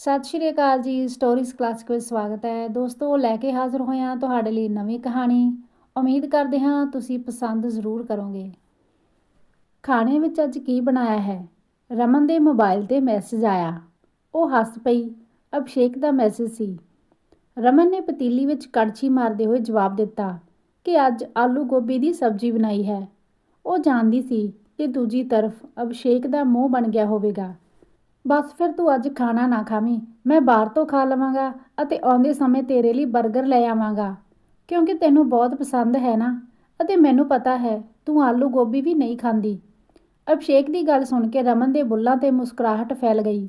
ਸਤਿ ਸ਼੍ਰੀ ਅਕਾਲ ਜੀ stories classic ਵਿੱਚ ਸਵਾਗਤ ਹੈ। ਦੋਸਤੋ ਲੈ ਕੇ ਹਾਜ਼ਰ ਹੋਏ ਹਾਂ ਤੁਹਾਡੇ ਲਈ ਨਵੀਂ ਕਹਾਣੀ। ਉਮੀਦ ਕਰਦੇ ਹਾਂ ਤੁਸੀਂ ਪਸੰਦ ਜ਼ਰੂਰ ਕਰੋਗੇ। ਖਾਣੇ ਵਿੱਚ ਅੱਜ ਕੀ ਬਣਾਇਆ ਹੈ? ਰਮਨ ਦੇ ਮੋਬਾਈਲ ਤੇ ਮੈਸੇਜ ਆਇਆ। ਉਹ ਹੱਸ ਪਈ। ਅਭਿਸ਼ੇਕ ਦਾ ਮੈਸੇਜ ਸੀ। ਰਮਨ ਨੇ ਪਤੀਲੀ ਵਿੱਚ ਕੜਛੀ ਮਾਰਦੇ ਹੋਏ ਜਵਾਬ ਦਿੱਤਾ ਕਿ ਅੱਜ ਆਲੂ ਗੋਭੀ ਦੀ ਸਬਜ਼ੀ ਬਣਾਈ ਹੈ। ਉਹ ਜਾਣਦੀ ਸੀ ਕਿ ਦੂਜੀ ਤਰਫ ਅਭਿਸ਼ੇਕ ਦਾ ਮੂੰਹ ਬਣ ਗਿਆ ਹੋਵੇਗਾ। ਬਸ ਫਿਰ ਤੂੰ ਅੱਜ ਖਾਣਾ ਨਾ ਖਾਵੀਂ। ਮੈਂ ਬਾਹਰ ਤੋਂ ਖਾ ਲਵਾਂਗਾ ਅਤੇ ਆਉਂਦੇ ਸਮੇਂ ਤੇਰੇ ਲਈ 버ਗਰ ਲੈ ਆਵਾਂਗਾ। ਕਿਉਂਕਿ ਤੈਨੂੰ ਬਹੁਤ ਪਸੰਦ ਹੈ ਨਾ? ਅਤੇ ਮੈਨੂੰ ਪਤਾ ਹੈ, ਤੂੰ ਆਲੂ ਗੋਭੀ ਵੀ ਨਹੀਂ ਖਾਂਦੀ। ਅਭਿਸ਼ੇਕ ਦੀ ਗੱਲ ਸੁਣ ਕੇ ਰਮਨ ਦੇ ਬੁੱਲਾਂ ਤੇ ਮੁਸਕਰਾਹਟ ਫੈਲ ਗਈ।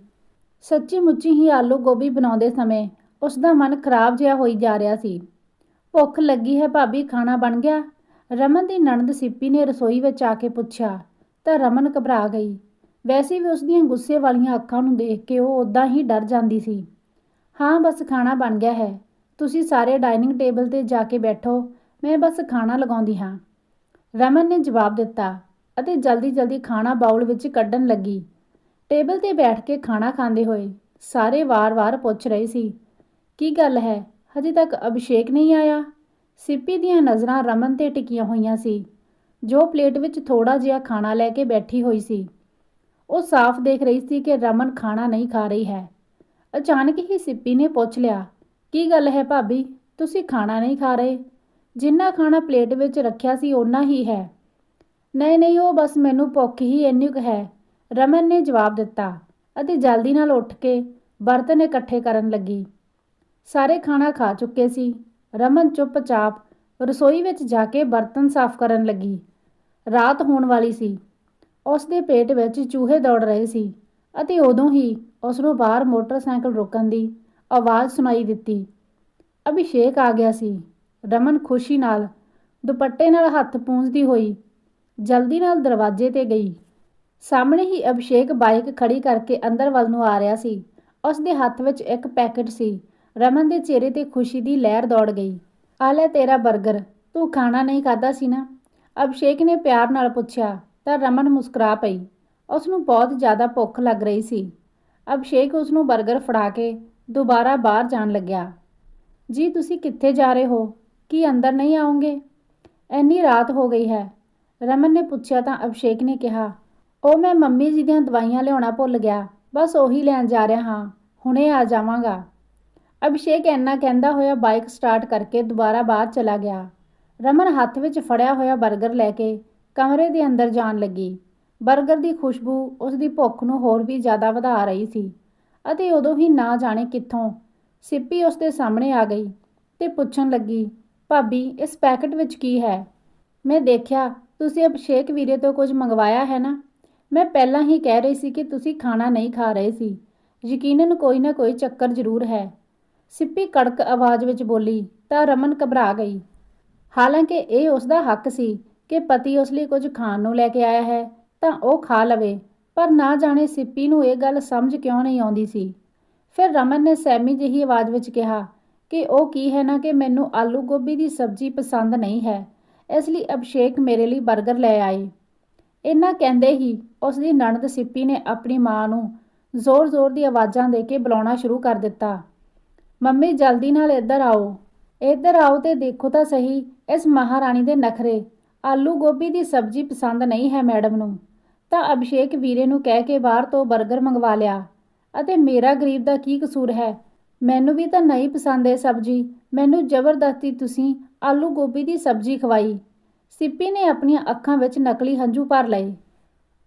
ਸੱਚੀ ਮੁੱਚੀ ਹੀ ਆਲੂ ਗੋਭੀ ਬਣਾਉਂਦੇ ਸਮੇਂ ਉਸ ਦਾ ਮਨ ਖਰਾਬ ਜਿਹਾ ਹੋਈ ਜਾ ਰਿਹਾ ਸੀ। ਭੁੱਖ ਲੱਗੀ ਹੈ ਭਾਬੀ, ਖਾਣਾ ਬਣ ਗਿਆ? ਰਮਨ ਦੀ ਨਣਦ ਸਿੱਪੀ ਨੇ ਰਸੋਈ ਵਿੱਚ ਆ ਕੇ ਪੁੱਛਿਆ, ਤਾਂ ਰਮਨ ਘਬਰਾ ਗਈ। ਵੈਸੇ ਵੀ ਉਸ ਦੀਆਂ ਗੁੱਸੇ ਵਾਲੀਆਂ ਅੱਖਾਂ ਨੂੰ ਦੇਖ ਕੇ ਉਹ ਉਦਾਂ ਹੀ ਡਰ ਜਾਂਦੀ ਸੀ। ਹਾਂ, ਬਸ ਖਾਣਾ ਬਣ ਗਿਆ ਹੈ। ਤੁਸੀਂ ਸਾਰੇ ਡਾਈਨਿੰਗ ਟੇਬਲ ਤੇ ਜਾ ਕੇ ਬੈਠੋ। ਮੈਂ ਬਸ ਖਾਣਾ ਲਗਾਉਂਦੀ ਹਾਂ। ਰਮਨ ਨੇ ਜਵਾਬ ਦਿੱਤਾ ਅਤੇ ਜਲਦੀ-ਜਲਦੀ ਖਾਣਾ ਬਾਉਲ ਵਿੱਚ ਕੱਢਣ ਲੱਗੀ। ਟੇਬਲ ਤੇ ਬੈਠ ਕੇ ਖਾਣਾ ਖਾਂਦੇ ਹੋਏ ਸਾਰੇ ਵਾਰ-ਵਾਰ ਪੁੱਛ ਰਹੇ ਸੀ, ਕੀ ਗੱਲ ਹੈ? ਹਜੇ ਤੱਕ ਅਭਿਸ਼ੇਕ ਨਹੀਂ ਆਇਆ? ਸਿੱਪੀ ਦੀਆਂ ਨਜ਼ਰਾਂ ਰਮਨ ਤੇ ਟਿਕੀਆਂ ਹੋਈਆਂ ਸੀ, ਜੋ ਪਲੇਟ ਵਿੱਚ ਥੋੜਾ ਜਿਹਾ ਖਾਣਾ ਲੈ ਕੇ ਬੈਠੀ ਹੋਈ ਸੀ। ਉਹ ਸਾਫ਼ ਦੇਖ ਰਹੀ ਸੀ ਕਿ ਰਮਨ ਖਾਣਾ ਨਹੀਂ ਖਾ ਰਹੀ ਹੈ। ਅਚਾਨਕ ਹੀ ਸਿੱਪੀ ਨੇ ਪੁੱਛ ਲਿਆ, ਕੀ ਗੱਲ ਹੈ ਭਾਬੀ? ਤੁਸੀਂ ਖਾਣਾ ਨਹੀਂ ਖਾ ਰਹੇ? ਜਿੰਨਾ ਖਾਣਾ ਪਲੇਟ ਵਿੱਚ ਰੱਖਿਆ ਸੀ ਓਨਾ ਹੀ ਹੈ। ਨਹੀਂ ਨਹੀਂ, ਉਹ ਬਸ ਮੈਨੂੰ ਭੁੱਖ ਹੀ ਇੰਨੀ ਕੁ ਹੈ। ਰਮਨ ਨੇ ਜਵਾਬ ਦਿੱਤਾ ਅਤੇ ਜਲਦੀ ਨਾਲ ਉੱਠ ਕੇ ਬਰਤਨ ਇਕੱਠੇ ਕਰਨ ਲੱਗੀ। ਸਾਰੇ ਖਾਣਾ ਖਾ ਚੁੱਕੇ ਸੀ। ਰਮਨ ਚੁੱਪਚਾਪ ਰਸੋਈ ਵਿੱਚ ਜਾ ਕੇ ਬਰਤਨ ਸਾਫ਼ ਕਰਨ ਲੱਗੀ। ਰਾਤ ਹੋਣ ਵਾਲੀ ਸੀ। ਉਸ ਦੇ ਪੇਟ ਵਿੱਚ ਚੂਹੇ ਦੌੜ ਰਹੇ ਸੀ ਅਤੇ ਉਦੋਂ ਹੀ ਉਸ ਨੂੰ ਬਾਹਰ ਮੋਟਰਸਾਈਕਲ ਰੁਕਣ ਦੀ ਆਵਾਜ਼ ਸੁਣਾਈ ਦਿੱਤੀ। ਅਭਿਸ਼ੇਕ ਆ ਗਿਆ ਸੀ। ਰਮਨ ਖੁਸ਼ੀ ਨਾਲ ਦੁਪੱਟੇ ਨਾਲ ਹੱਥ ਪੂੰਝਦੀ ਹੋਈ ਜਲਦੀ ਨਾਲ ਦਰਵਾਜ਼ੇ ਤੇ ਗਈ। ਸਾਹਮਣੇ ਹੀ ਅਭਿਸ਼ੇਕ ਬਾਈਕ ਖੜੀ ਕਰਕੇ ਅੰਦਰ ਵੱਲ ਨੂੰ ਆ ਰਿਹਾ ਸੀ। ਉਸ ਦੇ ਹੱਥ ਵਿੱਚ ਇੱਕ ਪੈਕੇਟ ਸੀ। ਰਮਨ ਦੇ ਚਿਹਰੇ ਤੇ ਖੁਸ਼ੀ ਦੀ ਲਹਿਰ ਦੌੜ ਗਈ। ਆ ਲੈ ਤੇਰਾ 버ਗਰ ਤੂੰ ਖਾਣਾ ਨਹੀਂ ਖਾਦਾ ਸੀ ਨਾ? ਅਭਿਸ਼ੇਕ ਨੇ ਪਿਆਰ ਨਾਲ ਪੁੱਛਿਆ। ਤਾਂ ਰਮਨ ਮੁਸਕਰਾ ਪਈ। ਉਸ ਨੂੰ ਬਹੁਤ ਜ਼ਿਆਦਾ ਭੁੱਖ ਲੱਗ ਰਹੀ ਸੀ। ਅਭਿਸ਼ੇਕ ਉਸ ਨੂੰ 버ਗਰ ਫੜਾ ਕੇ ਦੁਬਾਰਾ ਬਾਹਰ ਜਾਣ ਲੱਗਿਆ। ਜੀ, ਤੁਸੀਂ ਕਿੱਥੇ ਜਾ ਰਹੇ ਹੋ? ਕੀ ਅੰਦਰ ਨਹੀਂ ਆਉਂਗੇ? ਐਨੀ ਰਾਤ ਹੋ ਗਈ ਹੈ ਰਮਨ ਨੇ ਪੁੱਛਿਆ ਤਾਂ ਅਭਿਸ਼ੇਕ ਨੇ ਕਿਹਾ, ਉਹ ਮੈਂ ਮੰਮੀ ਜੀ ਦੀਆਂ ਦਵਾਈਆਂ ਲਿਆਉਣਾ ਭੁੱਲ ਗਿਆ। ਬਸ ਉਹੀ ਲੈਣ ਜਾ ਰਿਹਾ ਹਾਂ। ਹੁਣੇ ਆ ਜਾਵਾਂਗਾ ਅਭਿਸ਼ੇਕ ਇੰਨਾ ਕਹਿੰਦਾ ਹੋਇਆ ਬਾਈਕ ਸਟਾਰਟ ਕਰਕੇ ਦੁਬਾਰਾ ਬਾਹਰ ਚਲਾ ਗਿਆ। ਰਮਨ ਹੱਥ ਵਿੱਚ ਫੜਿਆ ਹੋਇਆ 버ਗਰ ਲੈ ਕੇ ਕਮਰੇ ਦੇ ਅੰਦਰ ਜਾਣ ਲੱਗੀ। 버ਗਰ ਦੀ ਖੁਸ਼ਬੂ ਉਸ ਦੀ ਭੁੱਖ ਨੂੰ ਹੋਰ ਵੀ ਜ਼ਿਆਦਾ ਵਧਾ ਰਹੀ ਸੀ ਅਤੇ ਉਦੋਂ ਹੀ ਨਾ ਜਾਣੇ ਕਿੱਥੋਂ ਸਿੱਪੀ ਉਸ ਦੇ ਸਾਹਮਣੇ ਆ ਗਈ ਤੇ ਪੁੱਛਣ ਲੱਗੀ, ਭਾਬੀ, ਇਸ ਪੈਕਟ ਵਿੱਚ ਕੀ ਹੈ? ਮੈਂ ਦੇਖਿਆ, ਤੁਸੀਂ ਅਭਿਸ਼ੇਕ ਵੀਰੇ ਤੋਂ ਕੁਝ ਮੰਗਵਾਇਆ ਹੈ ਨਾ? ਮੈਂ ਪਹਿਲਾਂ ਹੀ ਕਹਿ ਰਹੀ ਸੀ ਕਿ ਤੁਸੀਂ ਖਾਣਾ ਨਹੀਂ ਖਾ ਰਹੇ ਸੀ। ਯਕੀਨਨ ਕੋਈ ਨਾ ਕੋਈ ਚੱਕਰ ਜ਼ਰੂਰ ਹੈ। ਸਿੱਪੀ ਕੜਕ ਆਵਾਜ਼ ਵਿੱਚ ਬੋਲੀ ਤਾਂ ਰਮਨ ਘਬਰਾ ਗਈ। ਹਾਲਾਂਕਿ ਇਹ ਉਸ ਦਾ ਹੱਕ ਸੀ ਕਿ ਪਤੀ ਉਸ ਲਈ ਕੁਝ ਖਾਣ ਨੂੰ ਲੈ ਕੇ ਆਇਆ ਹੈ, ਤਾਂ ਉਹ ਖਾ ਲਵੇ। ਪਰ ਨਾ ਜਾਣੇ ਸਿੱਪੀ ਨੂੰ ਇਹ ਗੱਲ ਸਮਝ ਕਿਉਂ ਨਹੀਂ ਆਉਂਦੀ ਸੀ। ਫਿਰ ਰਮਨ ਨੇ ਸੈਮੀ ਜਿਹੀ ਆਵਾਜ਼ ਵਿੱਚ ਕਿਹਾ ਕਿ ਉਹ ਕੀ ਹੈ ਨਾ ਕਿ ਮੈਨੂੰ ਆਲੂ ਗੋਭੀ ਦੀ ਸਬਜ਼ੀ ਪਸੰਦ ਨਹੀਂ ਹੈ, ਇਸ ਲਈ ਅਭਿਸ਼ੇਕ ਮੇਰੇ ਲਈ 버ਗਰ ਲੈ ਆਏ। ਇਹਨਾਂ ਕਹਿੰਦੇ ਹੀ ਉਸ ਦੀ ਨਣਦ ਸਿੱਪੀ ਨੇ ਆਪਣੀ ਮਾਂ ਨੂੰ ਜ਼ੋਰ-ਜ਼ੋਰ ਦੀ ਆਵਾਜ਼ਾਂ ਦੇ ਕੇ ਬੁਲਾਉਣਾ ਸ਼ੁਰੂ ਕਰ ਦਿੱਤਾ। ਮੰਮੀ, ਜਲਦੀ ਨਾਲ ਇੱਧਰ ਆਓ। ਇੱਧਰ ਆਓ ਤੇ ਦੇਖੋ ਤਾਂ ਸਹੀ ਇਸ ਮਹਾਰਾਣੀ ਦੇ ਨਖਰੇ। ਆਲੂ ਗੋਭੀ ਦੀ ਸਬਜ਼ੀ ਪਸੰਦ ਨਹੀਂ ਹੈ ਮੈਡਮ ਨੂੰ, ਤਾਂ ਅਭਿਸ਼ੇਕ ਵੀਰੇ ਨੂੰ ਕਹਿ ਕੇ ਬਾਹਰ ਤੋਂ 버ਗਰ ਮੰਗਵਾ ਲਿਆ। ਅਤੇ ਮੇਰਾ ਗਰੀਬ ਦਾ ਕੀ ਕਸੂਰ ਹੈ? ਮੈਨੂੰ ਵੀ ਤਾਂ ਨਹੀਂ ਪਸੰਦ ਇਹ ਸਬਜ਼ੀ। ਮੈਨੂੰ ਜ਼ਬਰਦਸਤੀ ਤੁਸੀਂ ਆਲੂ ਗੋਭੀ ਦੀ ਸਬਜ਼ੀ ਖਵਾਈ। ਸਿੱਪੀ ਨੇ ਆਪਣੀਆਂ ਅੱਖਾਂ ਵਿੱਚ ਨਕਲੀ ਹੰਝੂ ਭਰ ਲਏ।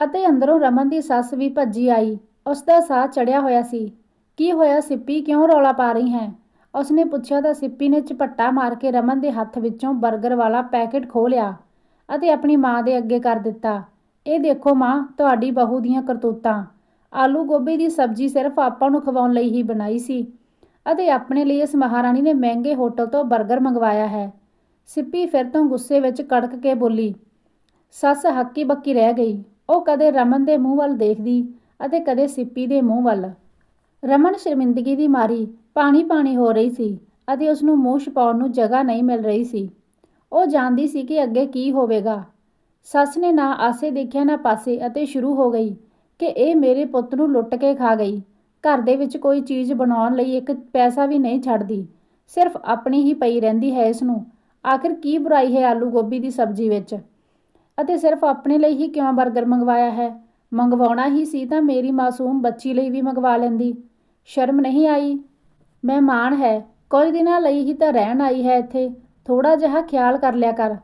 ਅਤੇ ਅੰਦਰੋਂ ਰਮਨ ਦੀ ਸੱਸ ਵੀ ਭੱਜੀ ਆਈ। ਉਸ ਦਾ ਸਾਹ ਚੜਿਆ ਹੋਇਆ ਸੀ। ਕੀ ਹੋਇਆ ਸਿੱਪੀ? ਕਿਉਂ ਰੌਲਾ ਪਾ ਰਹੀ ਹੈ? ਉਸਨੇ ਪੁੱਛਿਆ ਤਾਂ ਸਿੱਪੀ ਨੇ ਝਪੱਟਾ ਮਾਰ ਕੇ ਰਮਨ ਦੇ ਹੱਥ ਵਿੱਚੋਂ 버ਗਰ ਵਾਲਾ ਪੈਕੇਟ ਖੋਹ ਲਿਆ। ਅਤੇ ਆਪਣੀ ਮਾਂ ਦੇ ਅੱਗੇ ਕਰ ਦਿੱਤਾ। ਇਹ ਦੇਖੋ ਮਾਂ, ਤੁਹਾਡੀ ਬਹੂ ਦੀਆਂ ਕਰਤੂਤਾਂ। ਆਲੂ ਗੋਭੀ ਦੀ ਸਬਜ਼ੀ ਸਿਰਫ ਆਪਾਂ ਨੂੰ ਖਵਾਉਣ ਲਈ ਹੀ ਬਣਾਈ ਸੀ ਅਤੇ ਆਪਣੇ ਲਈ ਇਸ ਮਹਾਰਾਣੀ ਨੇ ਮਹਿੰਗੇ ਹੋਟਲ ਤੋਂ 버ਗਰ ਮੰਗਵਾਇਆ ਹੈ। ਸਿੱਪੀ ਫਿਰ ਤੋਂ ਗੁੱਸੇ ਵਿੱਚ ਕੜਕ ਕੇ ਬੋਲੀ, ਸੱਸ ਹੱਕੀ ਬੱਕੀ ਰਹਿ ਗਈ। ਉਹ ਕਦੇ ਰਮਨ ਦੇ ਮੂੰਹ ਵੱਲ ਦੇਖਦੀ ਅਤੇ ਕਦੇ ਸਿੱਪੀ ਦੇ ਮੂੰਹ ਵੱਲ। ਰਮਨ ਸ਼ਰਮਿੰਦਗੀ ਦੀ ਮਾਰੀ ਪਾਣੀ ਪਾਣੀ ਹੋ ਰਹੀ ਸੀ ਅਤੇ ਉਸ ਨੂੰ ਮੂੰਹ ਛਪਾਉਣ ਨੂੰ ਜਗ੍ਹਾ ਨਹੀਂ ਮਿਲ ਰਹੀ ਸੀ। ਉਹ ਜਾਣਦੀ ਸੀ ਕਿ ਅੱਗੇ ਕੀ ਹੋਵੇਗਾ। ਸੱਸ ਨੇ ਨਾ ਆਸੇ ਦੇਖਿਆ ਨਾ ਪਾਸੇ ਅਤੇ ਸ਼ੁਰੂ ਹੋ ਗਈ ਕਿ ਇਹ ਮੇਰੇ ਪੁੱਤ ਨੂੰ ਲੁੱਟ ਕੇ ਖਾ ਗਈ। ਘਰ ਦੇ ਵਿੱਚ ਕੋਈ ਚੀਜ਼ ਬਣਾਉਣ ਲਈ ਇੱਕ ਪੈਸਾ ਵੀ ਨਹੀਂ ਛੱਡਦੀ। ਸਿਰਫ ਆਪਣੀ ਹੀ ਪਈ ਰਹਿੰਦੀ ਹੈ ਇਸ ਨੂੰ। ਆਖਿਰ ਕੀ ਬੁਰਾਈ ਹੈ ਆਲੂ ਗੋਭੀ ਦੀ ਸਬਜ਼ੀ ਵਿੱਚ? ਅਤੇ ਸਿਰਫ ਆਪਣੇ ਲਈ ਹੀ ਕਿਉਂ 버ਗਰ ਮੰਗਵਾਇਆ ਹੈ? ਮੰਗਵਾਉਣਾ ਹੀ ਸੀ ਤਾਂ ਮੇਰੀ ਮਾਸੂਮ ਬੱਚੀ ਲਈ ਵੀ ਮੰਗਵਾ ਲੈਂਦੀ। ਸ਼ਰਮ ਨਹੀਂ ਆਈ? ਮਹਿਮਾਨ ਹੈ। ਕੁਝ ਦਿਨਾਂ ਲਈ ਹੀ ਤਾਂ ਰਹਿਣ ਆਈ ਹੈ ਇੱਥੇ। ਥੋੜਾ ਜਿਹਾ ਖਿਆਲ ਕਰ ਲਿਆ ਕਰ।